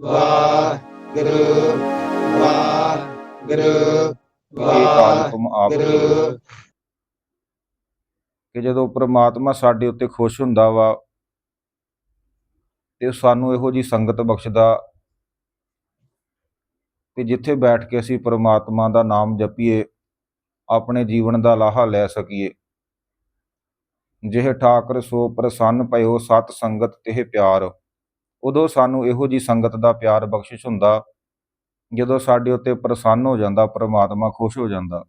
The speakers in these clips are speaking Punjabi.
ਵਾਹਿਗੁਰੂ ਵਾਹਿਗੁਰੂ ਇਹ ਆਪ ਕਿ ਜਦੋਂ ਪ੍ਰਮਾਤਮਾ ਸਾਡੇ ਉੱਤੇ ਖੁਸ਼ ਹੁੰਦਾ ਵਾ ਤੇ ਸਾਨੂੰ ਇਹੋ ਜੀ ਸੰਗਤ ਬਖਸ਼ਦਾ ਕਿ ਜਿੱਥੇ ਬੈਠ ਕੇ ਅਸੀਂ ਪ੍ਰਮਾਤਮਾ ਦਾ ਨਾਮ ਜਪੀਏ ਆਪਣੇ ਜੀਵਨ ਦਾ ਲਾਹਾ ਲੈ ਸਕੀਏ ਜਿਹੇ ਠਾਕਰ ਸੋ ਪ੍ਰਸੰਨ ਪਇਓ ਸਤ ਸੰਗਤ ਤੇ ਪਿਆਰ ਉਦੋਂ ਸਾਨੂੰ ਇਹੋ ਜੀ ਸੰਗਤ ਦਾ ਪਿਆਰ ਬਖਸ਼ਿਸ਼ ਹੁੰਦਾ, ਜਦੋਂ ਸਾਡੇ ਉੱਤੇ ਪ੍ਰਸੰਨ ਹੋ ਜਾਂਦਾ, ਪ੍ਰਮਾਤਮਾ ਖੁਸ਼ ਹੋ ਜਾਂਦਾ।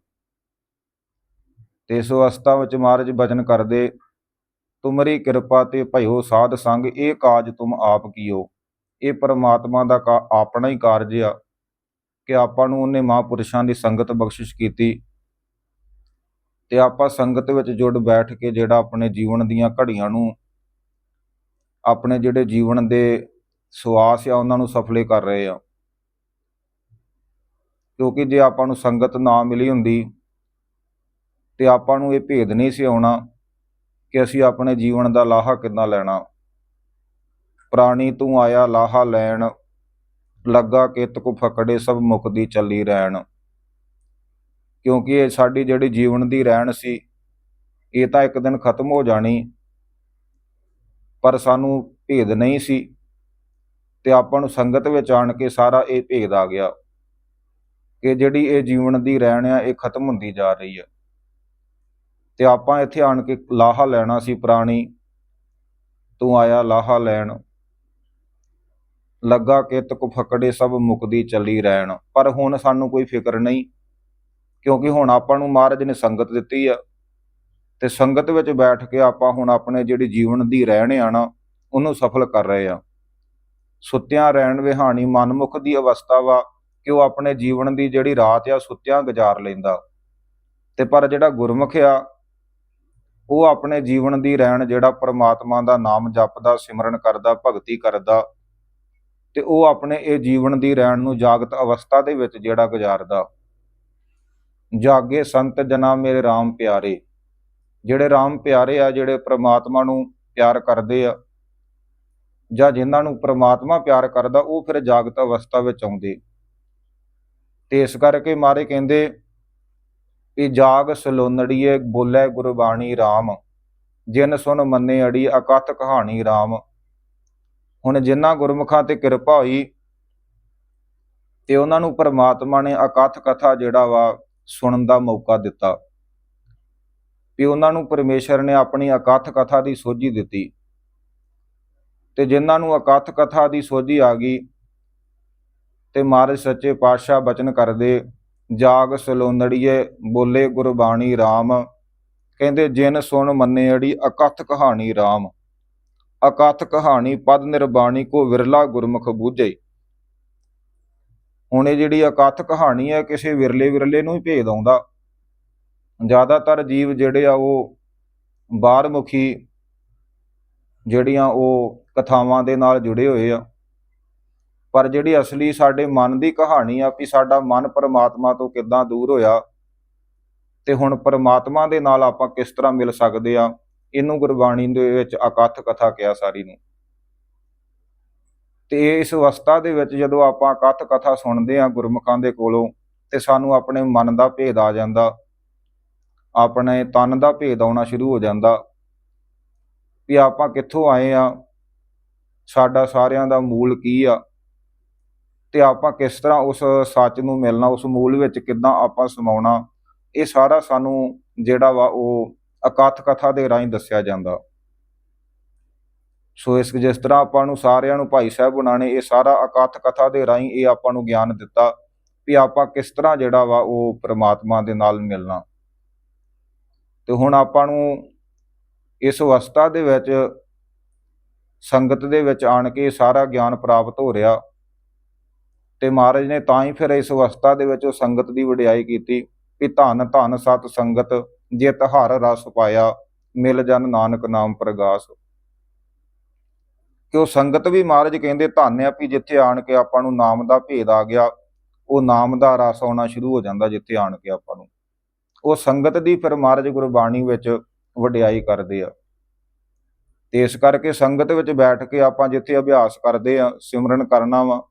ਤੇ ਸੋ ਅਵਸਥਾ ਵਿੱਚ ਮਹਾਰਾਜ ਬਚਨ ਕਰਦੇ, ਤੁਮਰੀ ਕਿਰਪਾ ਤੇ ਭਇਓ ਸਾਧ ਸੰਗ, ਇਹ ਕਾਜ ਤੁਮ ਆਪ ਕੀਓ। ਇਹ ਪਰਮਾਤਮਾ ਦਾ ਕਾ- ਆਪਣਾ ਹੀ ਕਾਰਜ ਆ ਕਿ ਆਪਾਂ ਨੂੰ ਉਹਨੇ ਮਹਾਂਪੁਰਸ਼ਾਂ ਦੀ ਸੰਗਤ ਬਖਸ਼ਿਸ਼ ਕੀਤੀ। ਤੇ ਆਪਾਂ ਸੰਗਤ ਵਿੱਚ ਜੁੜ ਬੈਠ ਕੇ ਜਿਹੜਾ ਆਪਣੇ ਜੀਵਨ ਦੀਆਂ ਘੜੀਆਂ ਨੂੰ ਆਪਣੇ ਜਿਹੜੇ ਜੀਵਨ ਦੇ ਸੁਆਸ ਆ, ਉਹਨਾਂ ਨੂੰ ਸਫਲੇ ਕਰ ਰਹੇ ਆ। ਕਿਉਂਕਿ ਜੇ ਆਪਾਂ ਨੂੰ ਸੰਗਤ ਨਾ ਮਿਲੀ ਹੁੰਦੀ ਤੇ ਆਪਾਂ ਨੂੰ ਇਹ ਭੇਦ ਨਹੀਂ ਸੀ ਆਉਣਾ ਕਿ ਅਸੀਂ ਆਪਣੇ ਜੀਵਨ ਦਾ ਲਾਹਾ ਕਿੱਦਾਂ ਲੈਣਾ। ਪ੍ਰਾਣੀ ਤੂੰ ਆਇਆ ਲਾਹਾ ਲੈਣ, ਲੱਗਾ ਕਿਤ ਕੋ ਫਕੜੇ, ਸਭ ਮੁਕਦੀ ਚੱਲੀ ਰਹਿਣ। ਕਿਉਂਕਿ ਇਹ ਸਾਡੀ ਜਿਹੜੀ ਜੀਵਨ ਦੀ ਰਹਿਣ ਸੀ, ਇਹ ਤਾਂ ਇੱਕ ਦਿਨ ਖਤਮ ਹੋ ਜਾਣੀ। ਪਰ ਸਾਨੂੰ ਭੇਦ ਨਹੀਂ ਸੀ ਤੇ ਆਪਾਂ ਨੂੰ ਸੰਗਤ ਵਿੱਚ ਆਣ ਕੇ ਸਾਰਾ ਇਹ ਭੇਦ ਆ ਗਿਆ ਕਿ ਜਿਹੜੀ ਇਹ ਜੀਵਨ ਦੀ ਰਹਿਣ ਆ, ਇਹ ਖਤਮ ਹੁੰਦੀ ਜਾ ਰਹੀ ਹੈ ਤੇ ਆਪਾਂ ਇੱਥੇ ਆਣ ਕੇ ਲਾਹਾ ਲੈਣਾ ਸੀ ਪ੍ਰਾਣੀ, ਤੂੰ ਆਇਆ ਲਾਹਾ ਲੈਣ। ਲੱਗਾ ਕਿ ਕੁ ਫਕੜੇ ਸਭ ਮੁਕਦੀ ਚੱਲੀ ਰਹਿਣ। ਪਰ ਹੁਣ ਸਾਨੂੰ ਕੋਈ ਫਿਕਰ ਨਹੀਂ, ਕਿਉਂਕਿ ਹੁਣ ਆਪਾਂ ਨੂੰ ਮਹਾਰਾਜ ਨੇ ਸੰਗਤ ਦਿੱਤੀ ਆ। ਤੇ ਸੰਗਤ ਵਿੱਚ ਬੈਠ ਕੇ ਆਪਾਂ ਹੁਣ ਆਪਣੇ ਜਿਹੜੀ ਜੀਵਨ ਦੀ ਰਹਿਣ ਆ ਨਾ, ਉਹਨੂੰ ਸਫਲ ਕਰ ਰਹੇ ਆ। ਸੁੱਤਿਆਂ ਰਹਿਣ ਵਿਹਾਣੀ ਮਨਮੁਖ ਦੀ ਅਵਸਥਾ ਵਾ ਕਿ ਉਹ ਆਪਣੇ ਜੀਵਨ ਦੀ ਜਿਹੜੀ ਰਾਤ ਆ ਸੁੱਤਿਆਂ ਗੁਜ਼ਾਰ ਲੈਂਦਾ। ਤੇ ਪਰ ਜਿਹੜਾ ਗੁਰਮੁਖ ਆ, ਉਹ ਆਪਣੇ ਜੀਵਨ ਦੀ ਰਹਿਣ ਜਿਹੜਾ ਪ੍ਰਮਾਤਮਾ ਦਾ ਨਾਮ ਜਪਦਾ, ਸਿਮਰਨ ਕਰਦਾ, ਭਗਤੀ ਕਰਦਾ, ਤੇ ਉਹ ਆਪਣੇ ਇਹ ਜੀਵਨ ਦੀ ਰਹਿਣ ਨੂੰ ਜਾਗਤ ਅਵਸਥਾ ਦੇ ਵਿੱਚ ਜਿਹੜਾ ਗੁਜ਼ਾਰਦਾ। ਜਾਗੇ ਸੰਤ ਜਨਾ ਮੇਰੇ RAM ਪਿਆਰੇ ਜਿਹੜੇ RAM ਪਿਆਰੇ ਆ, ਜਿਹੜੇ ਪ੍ਰਮਾਤਮਾ ਨੂੰ ਪਿਆਰ ਕਰਦੇ ਆ ਜਾਂ ਜਿਨ੍ਹਾਂ ਨੂੰ ਪ੍ਰਮਾਤਮਾ ਪਿਆਰ ਕਰਦਾ, ਉਹ ਫਿਰ ਜਾਗਤ ਅਵਸਥਾ ਵਿੱਚ ਆਉਂਦੇ। ਤੇ ਇਸ ਕਰਕੇ ਮਾਰੇ ਕਹਿੰਦੇ ਕਿ ਜਾਗ ਸਲੋਨੜੀਏ ਬੋਲੇ ਗੁਰਬਾਣੀ RAM ਜਿਨ ਸੁਨ ਮੰਨੇ ਅੜੀ ਅਕਥ ਕਹਾਣੀ RAM ਹੁਣ ਜਿਨ੍ਹਾਂ ਗੁਰਮੁਖਾਂ ਤੇ ਕਿਰਪਾ ਹੋਈ, ਤੇ ਉਹਨਾਂ ਨੂੰ ਪ੍ਰਮਾਤਮਾ ਨੇ ਅਕਥ ਕਥਾ ਜਿਹੜਾ ਵਾ ਸੁਣਨ ਦਾ ਮੌਕਾ ਦਿੱਤਾ। ਵੀ ਉਹਨਾਂ ਨੂੰ ਪਰਮੇਸ਼ਰ ਨੇ ਆਪਣੀ ਅਕਥ ਕਥਾ ਦੀ ਸੋਝੀ ਦਿੱਤੀ। ਤੇ ਜਿਨ੍ਹਾਂ ਨੂੰ ਅਕਥ ਕਥਾ ਦੀ ਸੋਝੀ ਆ ਗਈ, ਤੇ ਮਹਾਰਾਜ ਸੱਚੇ ਪਾਤਸ਼ਾਹ ਬਚਨ ਕਰਦੇ, ਜਾਗ ਸਲੋਨੜੀਏ, ਬੋਲੇ ਗੁਰਬਾਣੀ RAM ਕਹਿੰਦੇ, ਜਿਨ ਸੁਣ ਮੰਨੇ ਅੜੀ ਅਕਥ ਕਹਾਣੀ RAM ਅਕਥ ਕਹਾਣੀ ਪਦ ਨਿਰਬਾਣੀ ਕੋ ਵਿਰਲਾ ਗੁਰਮੁਖ ਬੂਝੇ। ਹੁਣ ਇਹ ਜਿਹੜੀ ਅਕਥ ਕਹਾਣੀ ਹੈ, ਕਿਸੇ ਵਿਰਲੇ ਵਿਰਲੇ ਨੂੰ ਹੀ ਭੇਦ ਆਉਂਦਾ। ਜ਼ਿਆਦਾਤਰ ਜੀਵ ਜਿਹੜੇ ਆ ਉਹ ਬਾਹਰਮੁਖੀ ਜਿਹੜੀਆਂ ਉਹ ਕਥਾਵਾਂ ਦੇ ਨਾਲ ਜੁੜੇ ਹੋਏ ਆ। ਪਰ ਜਿਹੜੀ ਅਸਲੀ ਸਾਡੇ ਮਨ ਦੀ ਕਹਾਣੀ ਆ ਵੀ ਸਾਡਾ ਮਨ ਪਰਮਾਤਮਾ ਤੋਂ ਕਿੱਦਾਂ ਦੂਰ ਹੋਇਆ ਤੇ ਹੁਣ ਪਰਮਾਤਮਾ ਦੇ ਨਾਲ ਆਪਾਂ ਕਿਸ ਤਰ੍ਹਾਂ ਮਿਲ ਸਕਦੇ ਆ, ਇਹਨੂੰ ਗੁਰਬਾਣੀ ਦੇ ਵਿੱਚ ਅਕਥ ਕਥਾ ਕਿਹਾ ਸਾਰੀ ਨੂੰ। ਤੇ ਇਸ ਅਵਸਥਾ ਦੇ ਵਿੱਚ ਜਦੋਂ ਆਪਾਂ ਅਕਥ ਕਥਾ ਸੁਣਦੇ ਆ ਗੁਰਮੁਖਾਂ ਦੇ ਕੋਲੋਂ ਤੇ ਸਾਨੂੰ ਆਪਣੇ ਮਨ ਦਾ ਭੇਦ ਆ ਜਾਂਦਾ ਆਪਣੇ ਤਨ ਦਾ ਭੇਦ ਆਉਣਾ ਸ਼ੁਰੂ ਹੋ ਜਾਂਦਾ ਵੀ ਆਪਾਂ ਕਿੱਥੋਂ ਆਏ ਆ ਸਾਡਾ ਸਾਰਿਆਂ ਦਾ ਮੂਲ ਕੀ ਆ? ਤੇ ਆਪਾਂ ਕਿਸ ਤਰ੍ਹਾਂ ਉਸ ਸੱਚ ਨੂੰ ਮਿਲਣਾ, ਉਸ ਮੂਲ ਵਿੱਚ ਕਿੱਦਾਂ ਆਪਾਂ ਸਮਾਉਣਾ? ਇਹ ਸਾਰਾ ਸਾਨੂੰ ਜਿਹੜਾ ਵਾ ਉਹ ਅਕਥ ਕਥਾ ਦੇ ਰਾਹੀਂ ਦੱਸਿਆ ਜਾਂਦਾ। ਸੋ ਇਸ ਜਿਸ ਤਰ੍ਹਾਂ ਆਪਾਂ ਨੂੰ ਸਾਰਿਆਂ ਨੂੰ ਭਾਈ ਸਾਹਿਬ ਉਹਨਾਂ ਨੇ ਇਹ ਸਾਰਾ ਅਕਥ ਕਥਾ ਦੇ ਰਾਹੀਂ ਇਹ ਆਪਾਂ ਨੂੰ ਗਿਆਨ ਦਿੱਤਾ ਵੀ ਆਪਾਂ ਕਿਸ ਤਰ੍ਹਾਂ ਜਿਹੜਾ ਵਾ ਉਹ ਪ੍ਰਮਾਤਮਾ ਦੇ ਨਾਲ ਮਿਲਣਾ। ਤੇ ਹੁਣ ਆਪਾਂ ਨੂੰ ਇਸ ਅਵਸਥਾ ਦੇ ਵਿੱਚ, ਸੰਗਤ ਦੇ ਵਿੱਚ ਆਣ ਕੇ ਸਾਰਾ ਗਿਆਨ ਪ੍ਰਾਪਤ ਹੋ ਰਿਹਾ। ਤੇ ਮਹਾਰਾਜ ਨੇ ਤਾਂ ਹੀ ਫਿਰ ਇਸ ਅਵਸਥਾ ਦੇ ਵਿੱਚ ਉਹ ਸੰਗਤ ਦੀ ਵਡਿਆਈ ਕੀਤੀ ਕਿ ਧਨ, ਧੰਨ ਸਤ ਸੰਗਤ, ਜਿਤ ਹਰ ਰਸ ਪਾਇਆ, ਮਿਲ ਜਨ ਨਾਨਕ ਨਾਮ ਪ੍ਰਗਾਸ। ਕਿ ਉਹ ਸੰਗਤ ਵੀ ਮਹਾਰਾਜ ਕਹਿੰਦੇ ਧੰਨ ਆ ਵੀ ਜਿੱਥੇ ਆਣ ਕੇ ਆਪਾਂ ਨੂੰ ਨਾਮ ਦਾ ਭੇਦ ਆ ਗਿਆ, ਉਹ ਨਾਮ ਦਾ ਰਸ ਆਉਣਾ ਸ਼ੁਰੂ ਹੋ ਜਾਂਦਾ ਜਿੱਥੇ ਆਣ ਕੇ ਆਪਾਂ ਨੂੰ। ਉਹ ਸੰਗਤ ਦੀ ਫਿਰ ਮਹਾਰਾਜ ਗੁਰਬਾਣੀ ਵਿੱਚ ਵਡਿਆਈ ਕਰਦੇ ਆ। ਤੇ ਇਸ ਕਰਕੇ ਸੰਗਤ ਵਿੱਚ ਬੈਠ ਕੇ ਆਪਾਂ ਜਿੱਥੇ ਅਭਿਆਸ ਕਰਦੇ ਆ, ਸਿਮਰਨ ਕਰਨਾ ਵਾ,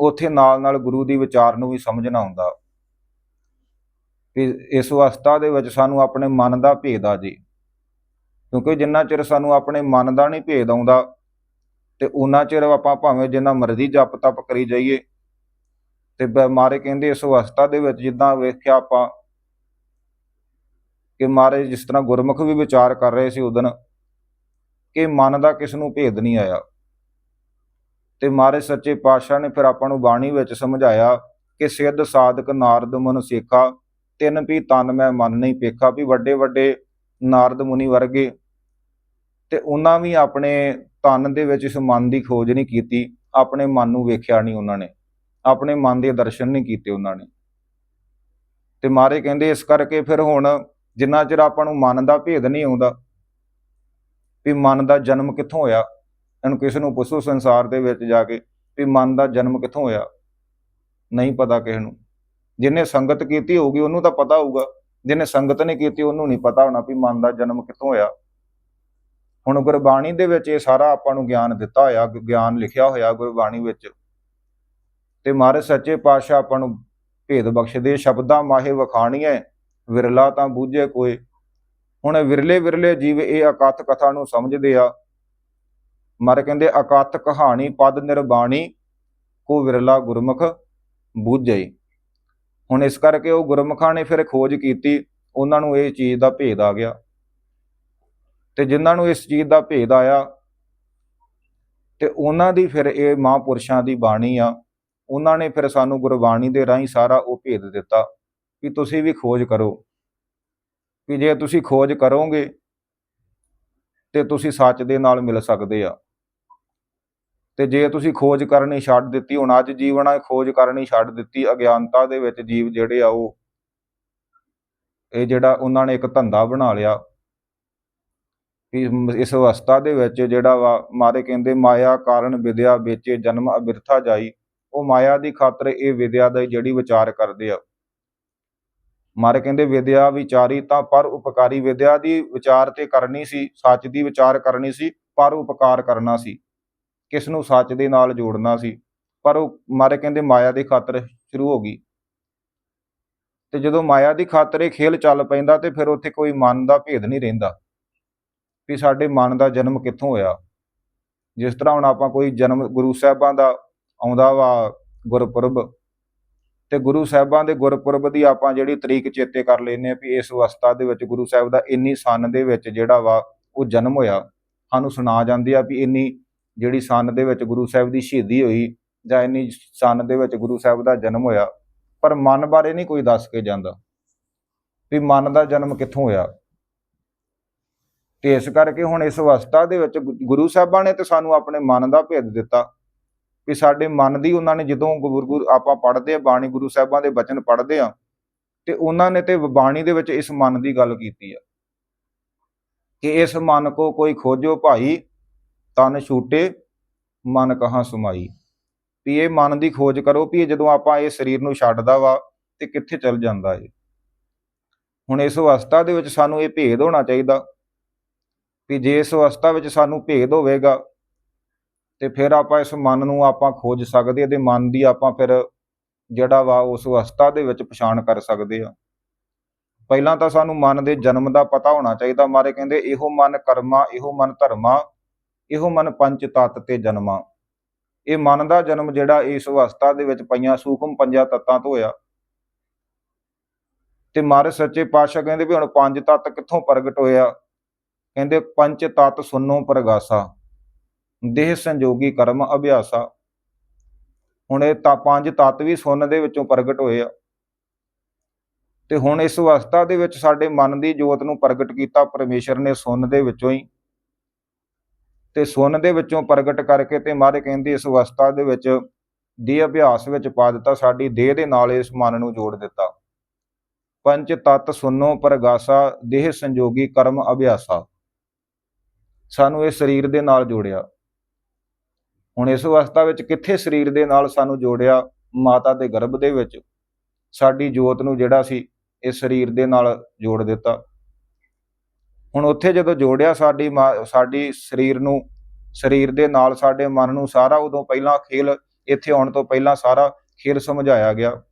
ਉੱਥੇ ਨਾਲ ਨਾਲ ਗੁਰੂ ਦੀ ਵਿਚਾਰ ਨੂੰ ਵੀ ਸਮਝਣਾ ਹੁੰਦਾ। ਇਸ ਅਵਸਥਾ ਦੇ ਵਿੱਚ ਸਾਨੂੰ ਆਪਣੇ ਮਨ ਦਾ ਭੇਦ ਆ ਜੀ। ਕਿਉਂਕਿ ਜਿੰਨਾ ਚਿਰ ਸਾਨੂੰ ਆਪਣੇ ਮਨ ਦਾ ਨਹੀਂ ਭੇਦ ਆਉਂਦਾ, ਤੇ ਉਹਨਾਂ ਚਿਰ ਆਪਾਂ ਭਾਵੇਂ ਜਿੰਨਾ ਮਰਜ਼ੀ ਜਪ ਤਪ ਕਰੀ ਜਾਈਏ, ਤੇ ਮਾਰੇ ਕਹਿੰਦੇ ਇਸ ਅਵਸਥਾ ਦੇ ਵਿੱਚ ਜਿੱਦਾਂ ਵੇਖਿਆ ਆਪਾਂ ਕਿ ਮਹਾਰਾਜ ਜਿਸ ਤਰ੍ਹਾਂ ਗੁਰਮੁਖ ਵੀ ਵਿਚਾਰ ਕਰ ਰਹੇ ਸੀ ਉਦਨ ਕਿ ਮਨ ਦਾ ਕਿਸ ਨੂੰ ਭੇਦ ਨਹੀਂ ਆਇਆ। ਤੇ ਮਹਾਰਾਜ ਸੱਚੇ ਪਾਤਸ਼ਾਹ ਨੇ ਫਿਰ ਆਪਾਂ ਨੂੰ ਬਾਣੀ ਵਿੱਚ ਸਮਝਾਇਆ ਕਿ ਸਿੱਧ, ਸਾਧਕ, ਨਾਰਦ, ਮਨ ਸੇਖਾ ਤਿੰਨ ਵੀ ਤਨ ਮੈਂ, ਮਨ ਨਹੀਂ ਪੇਖਾ, ਵੀ ਵੱਡੇ ਵੱਡੇ ਨਾਰਦ ਮੁਨੀ ਵਰਗੇ। ਤੇ ਉਹਨਾਂ ਵੀ ਆਪਣੇ ਤਨ ਦੇ ਵਿੱਚ ਇਸ ਮਨ ਦੀ ਖੋਜ ਨਹੀਂ ਕੀਤੀ, ਆਪਣੇ ਮਨ ਨੂੰ ਵੇਖਿਆ ਨਹੀਂ ਉਹਨਾਂ ਨੇ, ਆਪਣੇ ਮਨ ਦੇ ਦਰਸ਼ਨ ਨਹੀਂ ਕੀਤੇ ਉਹਨਾਂ ਨੇ। ਤੇ ਮਾਰੇ ਕਹਿੰਦੇ ਇਸ ਕਰਕੇ ਫਿਰ ਹੁਣ ਜਿੰਨਾ ਚਿਰ ਆਪਾਂ ਨੂੰ ਮਨ ਦਾ ਭੇਦ ਨਹੀਂ ਆਉਂਦਾ ਵੀ ਮਨ ਦਾ ਜਨਮ ਕਿੱਥੋਂ ਹੋਇਆ, ਇਹਨੂੰ ਕਿਸੇ ਨੂੰ ਪੁੱਛੋ ਸੰਸਾਰ ਦੇ ਵਿੱਚ ਜਾ ਕੇ ਵੀ ਮਨ ਦਾ ਜਨਮ ਕਿੱਥੋਂ ਹੋਇਆ, ਨਹੀਂ ਪਤਾ ਕਿਸੇ ਨੂੰ। ਜਿਹਨੇ ਸੰਗਤ ਕੀਤੀ ਹੋਊਗੀ, ਉਹਨੂੰ ਤਾਂ ਪਤਾ ਹੋਊਗਾ। ਜਿਹਨੇ ਸੰਗਤ ਨਹੀਂ ਕੀਤੀ, ਉਹਨੂੰ ਨਹੀਂ ਪਤਾ ਹੋਣਾ ਵੀ ਮਨ ਦਾ ਜਨਮ ਕਿੱਥੋਂ ਹੋਇਆ। ਹੁਣ ਗੁਰਬਾਣੀ ਦੇ ਵਿੱਚ ਇਹ ਸਾਰਾ ਆਪਾਂ ਨੂੰ ਗਿਆਨ ਦਿੱਤਾ ਹੋਇਆ ਗਿਆਨ ਲਿਖਿਆ ਹੋਇਆ ਗੁਰਬਾਣੀ ਵਿੱਚ। ਤੇ ਮਹਾਰਾਜ ਸੱਚੇ ਪਾਤਸ਼ਾਹ ਆਪਾਂ ਨੂੰ ਭੇਦ ਬਖਸ਼ਦੇ, ਸ਼ਬਦਾਂ ਮਾਹੇ ਵਖਾਣੀਐ ਵਿਰਲਾ ਤਾਂ ਬੂਝੇ ਕੋਏ। ਹੁਣ ਵਿਰਲੇ ਵਿਰਲੇ ਜੀਵ ਇਹ ਅਕਥ ਕਥਾ ਨੂੰ ਸਮਝਦੇ ਆ। ਮਰ ਕਹਿੰਦੇ ਅਕਥ ਕਹਾਣੀ ਪਦ ਨਿਰਬਾਣੀ, ਕੋ ਵਿਰਲਾ ਗੁਰਮੁਖ ਬੂਝੇ। ਹੁਣ ਇਸ ਕਰਕੇ ਉਹ ਗੁਰਮੁਖਾਂ ਨੇ ਫਿਰ ਖੋਜ ਕੀਤੀ, ਉਹਨਾਂ ਨੂੰ ਇਹ ਚੀਜ਼ ਦਾ ਭੇਦ ਆ ਗਿਆ। ਤੇ ਜਿਨ੍ਹਾਂ ਨੂੰ ਇਸ ਚੀਜ਼ ਦਾ ਭੇਦ ਆਇਆ, ਤੇ ਉਹਨਾਂ ਦੀ ਫਿਰ ਇਹ ਮਹਾਂਪੁਰਸ਼ਾਂ ਦੀ ਬਾਣੀ ਆ। ਉਹਨਾਂ ਨੇ ਫਿਰ ਸਾਨੂੰ ਗੁਰਬਾਣੀ ਦੇ ਰਾਹੀਂ ਸਾਰਾ ਉਹ ਭੇਦ ਦਿੱਤਾ। ਕਿ ਤੁਸੀਂ ਵੀ ਖੋਜ ਕਰੋ। ਕਿ ਜੇ ਤੁਸੀਂ ਖੋਜ ਕਰੋਗੇ, ਤੇ ਤੁਸੀਂ ਸੱਚ ਦੇ ਨਾਲ ਮਿਲ ਸਕਦੇ ਆ। ਤੇ ਜੇ ਤੁਸੀਂ ਖੋਜ ਕਰਨੀ ਛੱਡ ਦਿੱਤੀ, ਹੁਣ ਅੱਜ ਜੀਵਨ ਆ, ਖੋਜ ਕਰਨੀ ਛੱਡ ਦਿੱਤੀ, ਅਗਿਆਨਤਾ ਦੇ ਵਿੱਚ ਜੀਵ ਜਿਹੜੇ ਆ ਉਹ, ਇਹ ਜਿਹੜਾ ਉਹਨਾਂ ਨੇ ਇੱਕ ਧੰਦਾ ਬਣਾ ਲਿਆ। ਕਿ ਇਸ ਅਵਸਥਾ ਦੇ ਵਿੱਚ ਜਿਹੜਾ ਵਾ, ਮਾਰੇ ਕਹਿੰਦੇ, ਮਾਇਆ ਕਾਰਨ ਵਿਦਿਆ ਵੇਚੇ, ਜਨਮ ਅਬਿਰਥਾ ਜਾਈ। ਉਹ ਮਾਇਆ ਦੀ ਖਾਤਰ ਇਹ ਵਿਦਿਆ ਦਾ ਜਿਹੜੀ ਵਿਚਾਰ ਕਰਦੇ ਆ। ਮਾਰੇ ਕਹਿੰਦੇ ਵਿਦਿਆ ਵਿਚਾਰੀ ਤਾਂ ਪਰ ਉਪਕਾਰੀ, ਵਿਦਿਆ ਦੀ ਵਿਚਾਰ ਤੇ ਕਰਨੀ ਸੀ, ਸੱਚ ਦੀ ਵਿਚਾਰ ਕਰਨੀ ਸੀ, ਪਰ ਉਪਕਾਰ ਕਰਨਾ ਸੀ। ਕਿਸ ਨੂੰ ਸੱਚ ਦੇ ਨਾਲ ਜੋੜਨਾ ਸੀ। ਪਰ ਉਹ ਮਾਰੇ ਕਹਿੰਦੇ ਮਾਇਆ ਦੀ ਖਾਤਰ ਸ਼ੁਰੂ ਹੋ ਗਈ। ਤੇ ਜਦੋਂ ਮਾਇਆ ਦੀ ਖਾਤਰ ਇਹ ਖੇਲ ਚੱਲ ਪੈਂਦਾ ਤੇ ਫਿਰ ਉੱਥੇ ਕੋਈ ਮਨ ਦਾ ਭੇਦ ਨਹੀਂ ਰਹਿੰਦਾ ਵੀ ਸਾਡੇ ਮਨ ਦਾ ਜਨਮ ਕਿੱਥੋਂ ਹੋਇਆ। ਜਿਸ ਤਰ੍ਹਾਂ ਹੁਣ ਆਪਾਂ ਕੋਈ ਜਨਮ ਗੁਰੂ ਸਾਹਿਬਾਂ ਦਾ ਆਉਂਦਾ ਵਾ ਗੁਰਪੁਰਬ ਤੇ ਗੁਰੂ ਸਾਹਿਬਾਂ ਦੇ ਗੁਰਪੁਰਬ ਦੀ ਆਪਾਂ ਜਿਹੜੀ ਤਰੀਕ ਚੇਤੇ ਕਰ ਲੈਨੇ ਆ ਵੀ ਇਸ ਅਵਸਥਾ ਦੇ ਵਿੱਚ ਗੁਰੂ ਸਾਹਿਬ ਦਾ ਇੰਨੀ ਸਨ ਦੇ ਵਿੱਚ ਜਿਹੜਾ ਵਾ ਉਹ ਜਨਮ ਹੋਇਆ, ਸਾਨੂੰ ਸੁਣਾ ਜਾਂਦੀ ਆ ਵੀ ਇੰਨੀ ਜਿਹੜੀ ਸਨ ਦੇ ਵਿੱਚ ਗੁਰੂ ਸਾਹਿਬ ਦੀ ਸ਼ਹੀਦੀ ਹੋਈ ਜਾਂ ਇੰਨੀ ਸੰਨ ਦੇ ਵਿੱਚ ਗੁਰੂ ਸਾਹਿਬ ਦਾ ਜਨਮ ਹੋਇਆ, ਪਰ ਮਨ ਬਾਰੇ ਨਹੀਂ ਕੋਈ ਦੱਸ ਕੇ ਜਾਂਦਾ ਵੀ ਮਨ ਦਾ ਜਨਮ ਕਿੱਥੋਂ ਹੋਇਆ। ਤੇ ਇਸ ਕਰਕੇ ਹੁਣ ਇਸ ਅਵਸਥਾ ਦੇ ਵਿੱਚ ਗੁਰੂ ਸਾਹਿਬਾਂ ਨੇ ਤੇ ਸਾਨੂੰ ਆਪਣੇ ਮਨ ਦਾ ਭੇਦ ਦਿੱਤਾ। ਵੀ ਸਾਡੇ ਮਨ ਦੀ ਉਹਨਾਂ ਨੇ ਜਦੋਂ ਗੁਰੂ ਆਪਾਂ ਪੜ੍ਹਦੇ ਆ ਬਾਣੀ ਗੁਰੂ ਸਾਹਿਬਾਂ ਦੇ ਬਚਨ ਪੜ੍ਹਦੇ ਆ ਤੇ ਉਹਨਾਂ ਨੇ ਤੇ ਬਾਣੀ ਦੇ ਵਿੱਚ ਇਸ ਮਨ ਦੀ ਗੱਲ ਕੀਤੀ ਆ। ਕਿ ਇਸ ਮਨ ਕੋ ਕੋਈ ਖੋਜੋ ਭਾਈ, ਤਨ ਛੂਟੇ, ਮਨ ਕਹਾਂ ਸੁਮਾਈ। ਵੀ ਇਹ ਮਨ ਦੀ ਖੋਜ ਕਰੋ ਵੀ ਇਹ ਜਦੋਂ ਆਪਾਂ ਇਹ ਸਰੀਰ ਨੂੰ ਛੱਡਦਾ ਵਾ, ਤੇ ਕਿੱਥੇ ਚਲ ਜਾਂਦਾ ਏ। ਹੁਣ ਇਸ ਅਵਸਥਾ ਦੇ ਵਿੱਚ ਸਾਨੂੰ ਇਹ ਭੇਦ ਹੋਣਾ ਚਾਹੀਦਾ। ਵੀ ਜੇ ਇਸ ਅਵਸਥਾ ਵਿੱਚ ਸਾਨੂੰ ਭੇਦ ਹੋਵੇਗਾ ਤੇ ਫਿਰ ਆਪਾਂ ਇਸ ਮਨ ਨੂੰ ਆਪਾਂ ਖੋਜ ਸਕਦੇ ਹਾਂ ਤੇ ਮਨ ਦੀ ਆਪਾਂ ਫਿਰ ਜਿਹੜਾ ਵਾ ਉਸ ਅਵਸਥਾ ਦੇ ਵਿੱਚ ਪਛਾਣ ਕਰ ਸਕਦੇ ਆ ਪਹਿਲਾਂ ਤਾਂ ਸਾਨੂੰ ਮਨ ਦੇ ਜਨਮ ਦਾ ਪਤਾ ਹੋਣਾ ਚਾਹੀਦਾ। ਮਾਰੇ ਕਹਿੰਦੇ, ਇਹੋ ਮਨ ਕਰਮਾ, ਇਹੋ ਮਨ ਧਰਮਾ, ਇਹੋ ਮਨ ਪੰਜ ਤਤ ਤੇ ਜਨਮਾ। ਇਹ ਮਨ ਦਾ ਜਨਮ ਜਿਹੜਾ ਇਸ ਅਵਸਥਾ ਦੇ ਵਿੱਚ ਪਈਆਂ ਸੂਖਮ ਪੰਜਾਂ ਤੱਤਾਂ ਤੋਂ ਹੋਇਆ। ਤੇ ਮਾਰੇ ਸੱਚੇ ਪਾਤਸ਼ਾਹ ਕਹਿੰਦੇ ਵੀ ਹੁਣ ਪੰਜ ਤੱਤ ਕਿੱਥੋਂ ਪ੍ਰਗਟ ਹੋਇਆ? ਕਹਿੰਦੇ, ਪੰਜ ਤਤ ਸੁਨੋ ਪ੍ਰਗਾਸਾ। ਦੇਹ ਸੰਜੋਗੀ ਕਰਮ ਅਭਿਆਸਾ। ਹੁਣ ਇਹ ਤਾਂ ਪੰਜ ਤੱਤ ਵੀ ਸੁੰਨ ਦੇ ਵਿੱਚੋਂ ਪ੍ਰਗਟ ਹੋਏ ਆ। ਤੇ ਹੁਣ ਇਸ ਅਵਸਥਾ ਦੇ ਵਿੱਚ ਸਾਡੇ ਮਨ ਦੀ ਜੋਤ ਨੂੰ ਪ੍ਰਗਟ ਕੀਤਾ ਪਰਮੇਸ਼ਰ ਨੇ ਸੁੰਨ ਦੇ ਵਿੱਚੋਂ ਹੀ। ਤੇ ਸੁੰਨ ਦੇ ਵਿੱਚੋਂ ਪ੍ਰਗਟ ਕਰਕੇ ਤੇ ਮਾਰੇ ਕਹਿੰਦੇ ਇਸ ਅਵਸਥਾ ਦੇ ਵਿੱਚ ਦੇ ਅਭਿਆਸ ਵਿੱਚ ਪਾ ਦਿੱਤਾ, ਸਾਡੀ ਦੇਹ ਦੇ ਨਾਲ ਇਸ ਮਨ ਨੂੰ ਜੋੜ ਦਿੱਤਾ। ਪੰਜ ਤਤ ਸੁਨੋ ਪ੍ਰਗਾਸਾ, ਦੇਹ ਸੰਜੋਗੀ, ਕਰਮ ਅਭਿਆਸਾ। ਸਾਨੂੰ ਇਹ ਸਰੀਰ ਦੇ ਨਾਲ ਜੋੜਿਆ। ਹੁਣ ਇਸ ਅਵਸਥਾ ਵਿੱਚ ਕਿੱਥੇ ਸਰੀਰ ਦੇ ਨਾਲ ਸਾਨੂੰ ਜੋੜਿਆ ਮਾਤਾ ਦੇ ਗਰਭ ਦੇ ਵਿੱਚ? ਸਾਡੀ ਜੋਤ ਨੂੰ ਜਿਹੜਾ ਸੀ, ਇਹ ਸਰੀਰ ਦੇ ਨਾਲ ਜੋੜ ਦਿੱਤਾ। ਹੁਣ ਉੱਥੇ ਜਦੋਂ ਜੋੜਿਆ ਸਾਡੀ ਮਾਂ- ਸਾਡੀ ਸਰੀਰ ਨੂੰ, ਸਰੀਰ ਦੇ ਨਾਲ ਸਾਡੇ ਮਨ ਨੂੰ ਸਾਰਾ ਉਦੋਂ ਪਹਿਲਾਂ ਖੇਲ, ਇੱਥੇ ਆਉਣ ਤੋਂ ਪਹਿਲਾਂ ਸਾਰਾ ਖੇਲ ਸਮਝਾਇਆ ਗਿਆ।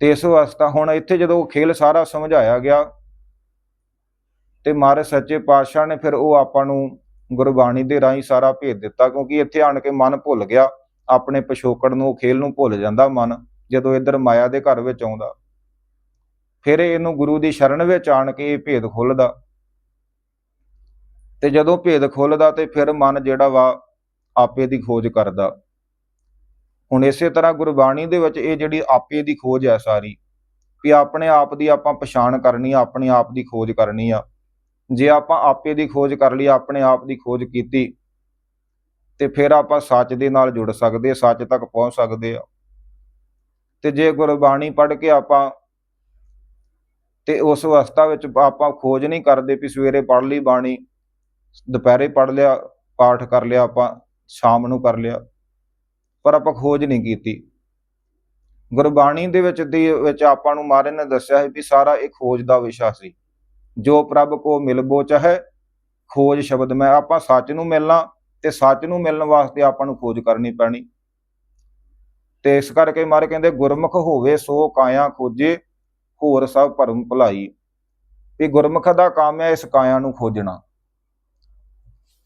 ਤੇ ਇਸ ਵਾਸਤਾ ਹੁਣ ਇੱਥੇ ਜਦੋਂ ਖੇਲ ਸਾਰਾ ਸਮਝਾਇਆ ਗਿਆ, ਤੇ ਮਹਾਰਾਜ ਸੱਚੇ ਪਾਤਸ਼ਾਹ ਨੇ ਫਿਰ ਉਹ ਆਪਾਂ ਨੂੰ ਗੁਰਬਾਣੀ ਦੇ ਰਾਹੀਂ ਸਾਰਾ ਭੇਜ ਦਿੱਤਾ, ਕਿਉਂਕਿ ਇੱਥੇ ਆਣ ਕੇ ਮਨ ਭੁੱਲ ਗਿਆ। ਆਪਣੇ ਪਿਛੋਕੜ ਨੂੰ, ਖੇਲ ਨੂੰ ਭੁੱਲ ਜਾਂਦਾ ਮਨ, ਜਦੋਂ ਇੱਧਰ ਮਾਇਆ ਦੇ ਘਰ ਵਿੱਚ ਆਉਂਦਾ। ਫਿਰ ਇਹਨੂੰ ਗੁਰੂ ਦੀ ਸ਼ਰਨ ਵਿੱਚ ਆਣ ਕੇ ਇਹ ਭੇਦ ਖੁੱਲਦਾ। ਤੇ ਜਦੋਂ ਭੇਦ ਖੁੱਲਦਾ ਤੇ ਫਿਰ ਮਨ ਜਿਹੜਾ ਵਾ, ਆਪੇ ਦੀ ਖੋਜ ਕਰਦਾ। ਹੁਣ ਇਸੇ ਤਰ੍ਹਾਂ ਗੁਰਬਾਣੀ ਦੇ ਵਿੱਚ ਇਹ ਜਿਹੜੀ ਆਪੇ ਦੀ ਖੋਜ ਹੈ ਸਾਰੀ, ਵੀ ਆਪਣੇ ਆਪ ਦੀ ਆਪਾਂ ਪਛਾਣ ਕਰਨੀ ਆ, ਆਪਣੇ ਆਪ ਦੀ ਖੋਜ ਕਰਨੀ ਆ। ਜੇ ਆਪਾਂ ਆਪੇ ਦੀ ਖੋਜ ਕਰ ਲਈ, ਆਪਣੇ ਆਪ ਦੀ ਖੋਜ ਕੀਤੀ, ਤੇ ਫਿਰ ਆਪਾਂ ਸੱਚ ਦੇ ਨਾਲ ਜੁੜ ਸਕਦੇ, ਸੱਚ ਤੱਕ ਪਹੁੰਚ ਸਕਦੇ ਆ। ਤੇ ਜੇ ਗੁਰਬਾਣੀ ਪੜ੍ਹ ਕੇ ਆਪਾਂ, ਤੇ ਉਸ ਅਵਸਥਾ ਵਿੱਚ ਆਪਾਂ ਖੋਜ ਨਹੀਂ ਕਰਦੇ ਵੀ ਸਵੇਰੇ ਪੜ੍ਹ ਲਈ ਬਾਣੀ, ਦੁਪਹਿਰੇ ਪੜ੍ਹ ਲਿਆ, ਪਾਠ ਕਰ ਲਿਆ ਆਪਾਂ, ਸ਼ਾਮ ਨੂੰ ਕਰ ਲਿਆ, ਪਰ ਆਪਾਂ ਖੋਜ ਨਹੀਂ ਕੀਤੀ। ਗੁਰਬਾਣੀ ਦੇ ਵਿੱਚ ਦੀ, ਵਿੱਚ ਆਪਾਂ ਨੂੰ ਮਹਾਰਾਜ ਨੇ ਦੱਸਿਆ ਹੈ ਵੀ ਸਾਰਾ ਇਹ ਖੋਜ ਦਾ ਵਿਸ਼ਾ ਸੀ। ਜੋ ਪ੍ਰਭ ਕੋ ਮਿਲਬੋ ਚਾਹੇ, ਖੋਜ ਸ਼ਬਦ ਮੈਂ ਆਪਾਂ ਸੱਚ ਨੂੰ ਮਿਲਣਾ ਤੇ ਸੱਚ ਨੂੰ ਮਿਲਣ ਵਾਸਤੇ ਆਪਾਂ ਨੂੰ ਖੋਜ ਕਰਨੀ ਪੈਣੀ। ਤੇ ਇਸ ਕਰਕੇ ਮਹਾਰਾਜ ਕਹਿੰਦੇ, ਗੁਰਮੁਖ ਹੋਵੇ ਸੋ ਕਾਇਆ ਖੋਜੇ, ਹੋਰ ਸਭ ਭਰਮ ਭੁਲਾਈ। ਵੀ ਗੁਰਮੁਖ ਦਾ ਕੰਮ ਹੈ ਇਸ ਕਾਇਆ ਨੂੰ ਖੋਜਣਾ।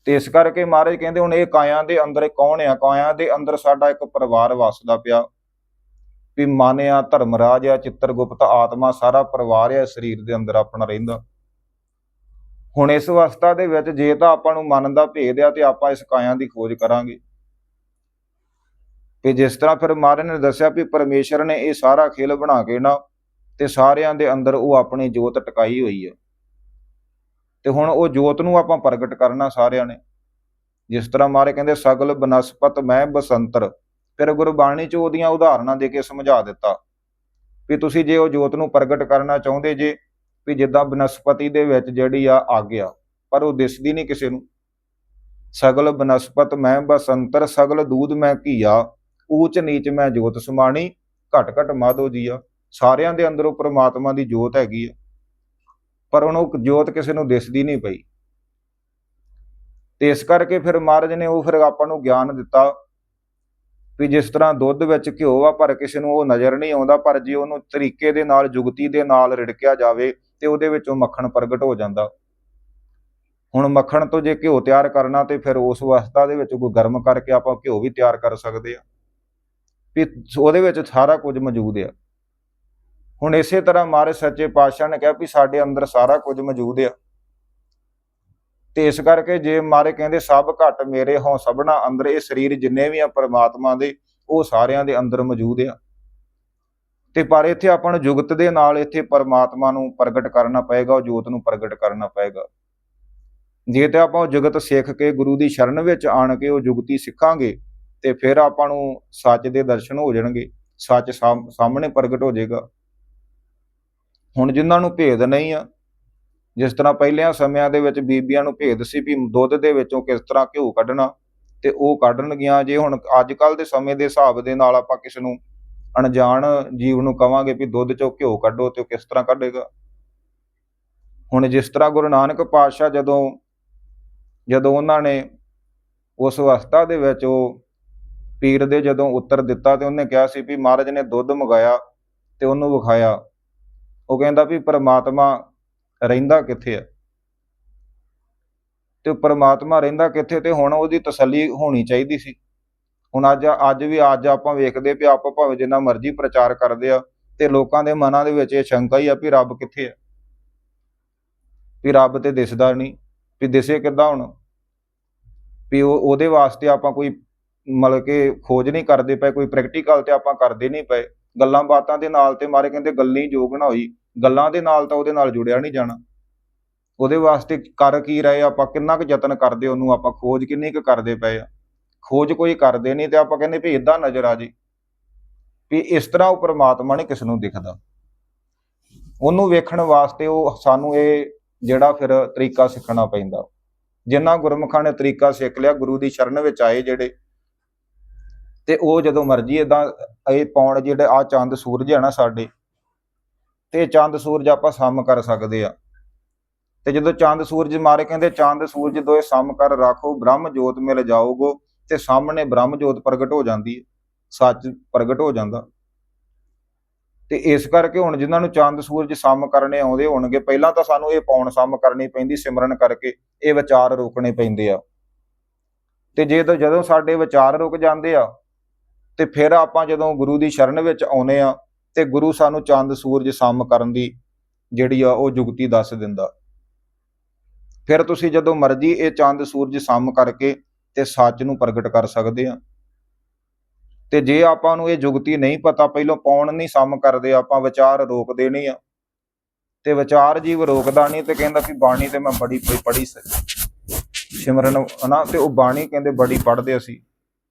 ਤੇ ਇਸ ਕਰਕੇ ਮਹਾਰਾਜ ਕਹਿੰਦੇ, ਹੁਣ ਇਹ ਕਾਇਆ ਦੇ ਅੰਦਰ ਕੌਣ ਆ? ਕਾਇਆ ਦੇ ਅੰਦਰ ਸਾਡਾ ਇੱਕ ਪਰਿਵਾਰ ਵਸਦਾ ਪਿਆ। ਵੀ ਮਨ ਆ ਧਰਮਰਾਜ ਆ, ਚਿੱਤਰਗੁਪਤ ਆਤਮਾ ਸਾਰਾ ਪਰਿਵਾਰ ਆ, ਸਰੀਰ ਦੇ ਅੰਦਰ ਆਪਣਾ ਰਹਿੰਦਾ। ਹੁਣ ਇਸ ਅਵਸਥਾ ਦੇ ਵਿੱਚ ਜੇ ਤਾਂ ਆਪਾਂ ਨੂੰ ਮਨ ਦਾ ਭੇਦ ਆ ਤੇ ਆਪਾਂ ਇਸ ਕਾਇਆ ਦੀ ਖੋਜ ਕਰਾਂਗੇ। ਤੇ ਜਿਸ ਤਰ੍ਹਾਂ ਫਿਰ ਮਹਾਰਾਜ ਨੇ ਦੱਸਿਆ ਵੀ ਪਰਮੇਸ਼ਰ ਨੇ ਇਹ ਸਾਰਾ ਖੇਲ ਬਣਾ ਕੇ ਨਾ ਤੇ ਸਾਰਿਆਂ ਦੇ ਅੰਦਰ ਉਹ ਆਪਣੀ ਜੋਤ ਟਿਕਾਈ ਹੋਈ ਹੈ ਤੇ ਹੁਣ ਉਹ ਜੋਤ ਨੂੰ ਆਪਾਂ ਪ੍ਰਗਟ ਕਰਨਾ ਸਾਰਿਆਂ ਨੇ। ਜਿਸ ਤਰ੍ਹਾਂ ਮਾਰੇ ਕਹਿੰਦੇ, ਸਗਲ ਬਨਸਪਤ ਮੈਂ ਬਸੰਤਰ। ਫਿਰ ਗੁਰਬਾਣੀ ਚ ਉਹਦੀਆਂ ਉਦਾਹਰਨਾਂ ਦੇ ਕੇ ਸਮਝਾ ਦਿੱਤਾ ਵੀ ਤੁਸੀਂ ਜੇ ਉਹ ਜੋਤ ਨੂੰ ਪ੍ਰਗਟ ਕਰਨਾ ਚਾਹੁੰਦੇ ਜੇ ਵੀ ਜਿੱਦਾਂ ਬਨਸਪਤੀ ਦੇ ਵਿੱਚ ਜਿਹੜੀ ਆ ਅੱਗ ਆ, ਪਰ ਉਹ ਦਿਸਦੀ ਨਹੀਂ ਕਿਸੇ ਨੂੰ। ਸਗਲ ਬਨਸਪਤ ਮੈਂ ਬਸੰਤਰ, ਸਗਲ ਦੂਧ ਮੈਂ ਘੀਆ, ਊਚ ਨੀਚ ਮੈਂ ਜੋਤ ਸਮਾਣੀ, ਘਟ ਘਟ ਮਾਧੋ ਜੀਆ। ਸਾਰਿਆਂ ਦੇ ਅੰਦਰੋਂ ਪ੍ਰਮਾਤਮਾ ਦੀ ਜੋਤ ਹੈਗੀ ਆ, ਪਰ ਹੁਣ ਉਹ ਜੋਤ ਕਿਸੇ ਨੂੰ ਦਿਸਦੀ ਨਹੀਂ ਪਈ। ਤੇ ਇਸ ਕਰਕੇ ਫਿਰ ਮਹਾਰਾਜ ਨੇ ਉਹ ਫਿਰ ਆਪਾਂ ਨੂੰ ਗਿਆਨ ਦਿੱਤਾ ਵੀ ਜਿਸ ਤਰ੍ਹਾਂ ਦੁੱਧ ਵਿੱਚ ਘਿਓ ਆ, ਪਰ ਕਿਸੇ ਨੂੰ ਉਹ ਨਜ਼ਰ ਨਹੀਂ ਆਉਂਦਾ, ਪਰ ਜੇ ਉਹਨੂੰ ਤਰੀਕੇ ਦੇ ਨਾਲ, ਜੁਗਤੀ ਦੇ ਨਾਲ ਰਿੜਕਿਆ ਜਾਵੇ ਤੇ ਉਹਦੇ ਵਿੱਚੋਂ ਮੱਖਣ ਪ੍ਰਗਟ ਹੋ ਜਾਂਦਾ। ਹੁਣ ਮੱਖਣ ਤੋਂ ਜੇ ਘਿਓ ਤਿਆਰ ਕਰਨਾ ਤੇ ਫਿਰ ਉਸ ਅਵਸਥਾ ਦੇ ਵਿੱਚ ਕੋਈ ਗਰਮ ਕਰਕੇ ਆਪਾਂ ਘਿਓ ਵੀ ਤਿਆਰ ਕਰ ਸਕਦੇ ਆ ਵੀ ਉਹਦੇ ਵਿੱਚ ਸਾਰਾ ਕੁਝ ਮੌਜੂਦ ਆ। ਹੁਣ ਇਸੇ ਤਰ੍ਹਾਂ ਮਾਰੇ ਸੱਚੇ ਪਾਤਸ਼ਾਹ ਨੇ ਕਿਹਾ ਵੀ ਸਾਡੇ ਅੰਦਰ ਸਾਰਾ ਕੁਝ ਮੌਜੂਦ ਆ। ਤੇ ਇਸ ਕਰਕੇ ਜੇ ਮਾਰੇ ਕਹਿੰਦੇ ਸਭ ਘਟ ਮੇਰੇ ਹੋਂ ਸਭਨਾ ਅੰਦਰ ਇਹ ਸਰੀਰ ਜਿੰਨੇ ਵੀ ਆ ਪਰਮਾਤਮਾ ਦੇ, ਉਹ ਸਾਰਿਆਂ ਦੇ ਅੰਦਰ ਮੌਜੂਦ ਆ। ਤੇ ਪਰ ਇੱਥੇ ਆਪਾਂ ਨੂੰ ਜੁਗਤ ਦੇ ਨਾਲ ਇੱਥੇ ਪਰਮਾਤਮਾ ਨੂੰ ਪ੍ਰਗਟ ਕਰਨਾ ਪਏਗਾ, ਉਹ ਜੋਤ ਨੂੰ ਪ੍ਰਗਟ ਕਰਨਾ ਪਏਗਾ। ਜੇ ਤੇ ਆਪਾਂ ਉਹ ਜੁਗਤ ਸਿੱਖ ਕੇ, ਗੁਰੂ ਦੀ ਸ਼ਰਨ ਵਿੱਚ ਆਣ ਕੇ ਉਹ ਜੁਗਤੀ ਸਿੱਖਾਂਗੇ, ਤੇ ਫਿਰ ਆਪਾਂ ਨੂੰ ਸੱਚ ਦੇ ਦਰਸ਼ਨ ਹੋ ਜਾਣਗੇ, ਸੱਚ ਸਾਹਮਣੇ ਪ੍ਰਗਟ ਹੋ ਜਾਏਗਾ। ਹੁਣ ਜਿਨ੍ਹਾਂ ਨੂੰ ਭੇਦ ਨਹੀਂ ਆ, ਜਿਸ ਤਰ੍ਹਾਂ ਪਹਿਲਿਆਂ ਸਮਿਆਂ ਦੇ ਵਿੱਚ ਬੀਬੀਆਂ ਨੂੰ ਭੇਦ ਸੀ ਵੀ ਦੁੱਧ ਦੇ ਵਿੱਚੋਂ ਕਿਸ ਤਰ੍ਹਾਂ ਘਿਓ ਕੱਢਣਾ, ਤੇ ਉਹ ਕੱਢਣਗੀਆਂ, ਜੇ ਹੁਣ ਅੱਜ ਕੱਲ ਦੇ ਸਮੇਂ ਦੇ ਹਿਸਾਬ ਦੇ ਨਾਲ ਆਪਾਂ ਕਿਸੇ ਨੂੰ ਅਣਜਾਣ ਜੀਵ ਨੂੰ ਕਵਾਂਗੇ ਵੀ ਦੁੱਧ ਚੋਂ ਘਿਓ ਕੱਢੋ ਤੇ ਉਹ ਕਿਸ ਤਰ੍ਹਾਂ ਕੱਢੇਗਾ? ਹੁਣ ਜਿਸ ਤਰ੍ਹਾਂ ਗੁਰੂ ਨਾਨਕ ਪਾਤਸ਼ਾਹ ਜਦੋਂ ਜਦੋਂ ਉਹਨਾਂ ਨੇ ਉਸ ਅਵਸਥਾ ਦੇ ਵਿੱਚ ਉਹ ਪੀਰ ਦੇ ਜਦੋਂ ਉੱਤਰ ਦਿੱਤਾ ਤੇ ਉਹਨੇ ਕਿਹਾ ਸੀ ਵੀ ਮਹਾਰਾਜ ਨੇ ਦੁੱਧ ਮੰਗਾਇਆ ਤੇ ਉਹਨੂੰ ਵਿਖਾਇਆ। ਉਹ ਕਹਿੰਦਾ ਵੀ ਪਰਮਾਤਮਾ ਰਹਿੰਦਾ ਕਿੱਥੇ ਹੈ ਤੇ ਪਰਮਾਤਮਾ ਰਹਿੰਦਾ ਕਿੱਥੇ? ਤੇ ਹੁਣ ਉਹਦੀ ਤਸੱਲੀ ਹੋਣੀ ਚਾਹੀਦੀ ਸੀ। ਹੁਣ ਅੱਜ ਅੱਜ ਵੀ, ਅੱਜ ਆਪਾਂ ਵੇਖਦੇ ਵੀ ਆਪਾਂ ਭਾਵੇਂ ਜਿੰਨਾ ਮਰਜ਼ੀ ਪ੍ਰਚਾਰ ਕਰਦੇ ਆ, ਤੇ ਲੋਕਾਂ ਦੇ ਮਨਾਂ ਦੇ ਵਿੱਚ ਇਹ ਸ਼ੰਕਾ ਹੀ ਆ ਵੀ ਰੱਬ ਕਿੱਥੇ ਆ? ਵੀ ਰੱਬ ਤੇ ਦਿਸਦਾ ਨਹੀਂ, ਵੀ ਦਿਸੇ ਕਿੱਦਾਂ ਹੁਣ? ਵੀ ਉਹ, ਉਹਦੇ ਵਾਸਤੇ ਆਪਾਂ ਕੋਈ ਮਤਲਬ ਕਿ ਖੋਜ ਨਹੀਂ ਕਰਦੇ ਪਏ, ਕੋਈ ਪ੍ਰੈਕਟੀਕਲ ਤੇ ਆਪਾਂ ਕਰਦੇ ਨਹੀਂ ਪਏ। ਗੱਲਾਂ ਬਾਤਾਂ ਦੇ ਨਾਲ ਤੇ ਮਾਰੇ ਕਹਿੰਦੇ ਗੱਲੀ ਜੋਗ ਨਾ ਹੋਈ। ਗੱਲਾਂ ਦੇ ਨਾਲ ਤਾਂ ਉਹਦੇ ਨਾਲ ਜੁੜਿਆ ਨਹੀਂ ਜਾਣਾ। ਉਹਦੇ ਵਾਸਤੇ ਕਰ ਕੀ ਰਹੇ ਆਪਾਂ ਕਿੰਨਾ ਕੁ ਯਤਨ ਕਰਦੇ ਉਹਨੂੰ, ਆਪਾਂ ਖੋਜ ਕਿੰਨੀ ਕੁ ਕਰਦੇ ਪਏ ਆ। ਖੋਜ ਕੋਈ ਕਰਦੇ ਨਹੀਂ ਤੇ ਆਪਾਂ ਕਹਿੰਦੇ ਵੀ ਇਦਾਂ ਨਜ਼ਰ ਆ ਜੀ। ਵੀ ਇਸ ਤਰ੍ਹਾਂ ਉਹ ਪ੍ਰਮਾਤਮਾ ਨਹੀਂ ਕਿਸ ਨੂੰ ਦਿਖਦਾ। ਉਹਨੂੰ ਵੇਖਣ ਵਾਸਤੇ ਉਹ ਸਾਨੂੰ ਇਹ ਜਿਹੜਾ ਫਿਰ ਤਰੀਕਾ ਸਿੱਖਣਾ ਪੈਂਦਾ। ਜਿੰਨਾ ਗੁਰਮੁਖਾਂ ਨੇ ਤਰੀਕਾ ਸਿੱਖ ਲਿਆ, ਗੁਰੂ ਦੀ ਸ਼ਰਨ ਵਿੱਚ ਆਏ ਜਿਹੜੇ, ਤੇ ਉਹ ਜਦੋਂ ਮਰਜ਼ੀ ਇਦਾਂ ਇਹ ਪੌਣ ਜਿਹੜੇ ਆ ਚੰਦ ਸੂਰਜ ਹੈ ਨਾ ਸਾਡੇ, ਤੇ ਇਹ ਚੰਦ ਸੂਰਜ ਆਪਾਂ ਸਮ ਕਰ ਸਕਦੇ ਆ। ਤੇ ਜਦੋਂ ਚੰਦ ਸੂਰਜ ਮਾਰੇ ਕਹਿੰਦੇ, ਚੰਦ ਸੂਰਜ ਦੋਏ ਸਮ ਕਰ ਰੱਖੋ, ਬ੍ਰਹਮ ਜੋਤ ਮਿਲ ਜਾਓਗੋ। ਤੇ ਸਾਹਮਣੇ ਬ੍ਰਹਮ ਜੋਤ ਪ੍ਰਗਟ ਹੋ ਜਾਂਦੀ ਹੈ, ਸੱਚ ਪ੍ਰਗਟ ਹੋ ਜਾਂਦਾ। ਤੇ ਇਸ ਕਰਕੇ ਹੁਣ ਜਿਨ੍ਹਾਂ ਨੂੰ ਚੰਦ ਸੂਰਜ ਸਮ ਕਰਨੇ ਆਉਂਦੇ ਹੋਣਗੇ, ਪਹਿਲਾਂ ਤਾਂ ਸਾਨੂੰ ਇਹ ਪੌਣ ਸਮ ਕਰਨੀ ਪੈਂਦੀ, ਸਿਮਰਨ ਕਰਕੇ ਇਹ ਵਿਚਾਰ ਰੋਕਣੇ ਪੈਂਦੇ ਆ। ਤੇ ਜੇ ਤਾਂ ਜਦੋਂ ਸਾਡੇ ਵਿਚਾਰ ਰੁਕ ਜਾਂਦੇ ਆ, ਤੇ ਫਿਰ ਆਪਾਂ ਜਦੋਂ ਗੁਰੂ ਦੀ ਸ਼ਰਨ ਵਿੱਚ ਆਉਨੇ ਆ, ਤੇ ਗੁਰੂ ਸਾਨੂੰ ਚੰਦ ਸੂਰਜ ਸਮ ਕਰਨ ਦੀ ਜਿਹੜੀ ਆ ਉਹ ਜੁਗਤੀ ਦੱਸ ਦਿੰਦਾ। ਫਿਰ ਤੁਸੀਂ ਜਦੋਂ ਮਰਜ਼ੀ ਇਹ ਚੰਦ ਸੂਰਜ ਸਮ ਕਰਕੇ ਤੇ ਸੱਚ ਨੂੰ ਪ੍ਰਗਟ ਕਰ ਸਕਦੇ ਆ ਤੇ ਜੇ ਆਪਾਂ ਨੂੰ ਇਹ ਜੁਗਤੀ ਨਹੀਂ ਪਤਾ, ਪਹਿਲਾਂ ਪੌਣ ਨਹੀਂ ਸਮ ਕਰਦੇ, ਆਪਾਂ ਵਿਚਾਰ ਰੋਕਦੇ ਨਹੀਂ ਆ ਤੇ ਵਿਚਾਰ ਜੀਵ ਰੋਕਦਾ ਨਹੀਂ ਤੇ ਕਹਿੰਦਾ ਵੀ ਬਾਣੀ ਤੇ ਮੈਂ ਬੜੀ ਪੜ੍ਹੀ ਸਿਮਰਨ ਹਨਾ, ਤੇ ਉਹ ਬਾਣੀ ਕਹਿੰਦੇ ਬੜੀ ਪੜ੍ਹਦੇ ਅਸੀਂ,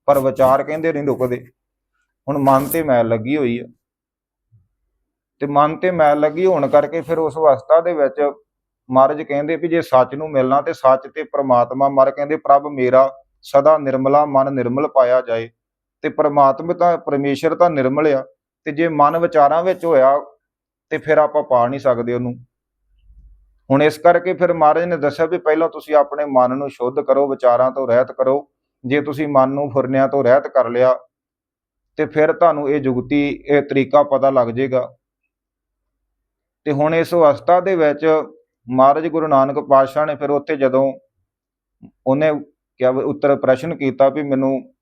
ਪਰ ਵਿਚਾਰ ਕਹਿੰਦੇ ਨਹੀਂ ਰੁਕਦੇ। ਹੁਣ ਮਨ ਤੇ ਮੈਲ ਲੱਗੀ ਹੋਈ ਆ। ਤੇ ਮਨ ਤੇ ਮੈਲ ਲੱਗੀ ਹੋਣ ਕਰਕੇ ਫਿਰ ਉਸ ਅਵਸਥਾ ਦੇ ਵਿੱਚ ਮਹਾਰਾਜ ਕਹਿੰਦੇ ਵੀ ਜੇ ਸੱਚ ਨੂੰ ਮਿਲਣਾ ਤੇ ਸੱਚ ਤੇ ਪ੍ਰਮਾਤਮਾ ਮਰ ਕਹਿੰਦੇ ਪ੍ਰਭ ਮੇਰਾ ਸਦਾ ਨਿਰਮਲਾ ਮਨ ਨਿਰਮਲ ਪਾਇਆ ਜਾਏ ਤੇ ਪਰਮਾਤਮਾ ਤਾਂ ਪਰਮੇਸ਼ਰ ਤਾਂ ਨਿਰਮਲ ਆ ਤੇ ਜੇ ਮਨ ਵਿਚਾਰਾਂ ਵਿੱਚ ਹੋਇਆ ਤੇ ਫਿਰ ਆਪਾਂ ਪਾ ਨਹੀਂ ਸਕਦੇ ਉਹਨੂੰ। ਹੁਣ ਇਸ ਕਰਕੇ ਫਿਰ ਮਹਾਰਾਜ ਨੇ ਦੱਸਿਆ ਵੀ ਪਹਿਲਾਂ ਤੁਸੀਂ ਆਪਣੇ ਮਨ ਨੂੰ ਸ਼ੁੱਧ ਕਰੋ, ਵਿਚਾਰਾਂ ਤੋਂ ਰਹਿਤ ਕਰੋ। ਜੇ ਤੁਸੀਂ ਮਨ ਨੂੰ ਫੁਰਨਿਆਂ ਤੋਂ ਰਹਿਤ ਕਰ ਲਿਆ ਤੇ ਫਿਰ ਤੁਹਾਨੂੰ ਇਹ ਜੁਗਤੀ, ਇਹ ਤਰੀਕਾ ਪਤਾ ਲੱਗ ਜਾਏਗਾ। ਤੇ ਹੁਣ ਇਸ ਅਵਸਥਾ ਦੇ ਵਿੱਚ ਮਹਾਰਾਜ ਗੁਰੂ ਨਾਨਕ ਪਾਤਸ਼ਾਹ ਨੇ ਫਿਰ ਉੱਥੇ ਜਦੋਂ ਉਹਨੇ ਕਿਹਾ ਵੀ ਉੱਤਰ ਪ੍ਰਸ਼ਨ ਕੀਤਾ ਵੀ ਮੈਨੂੰ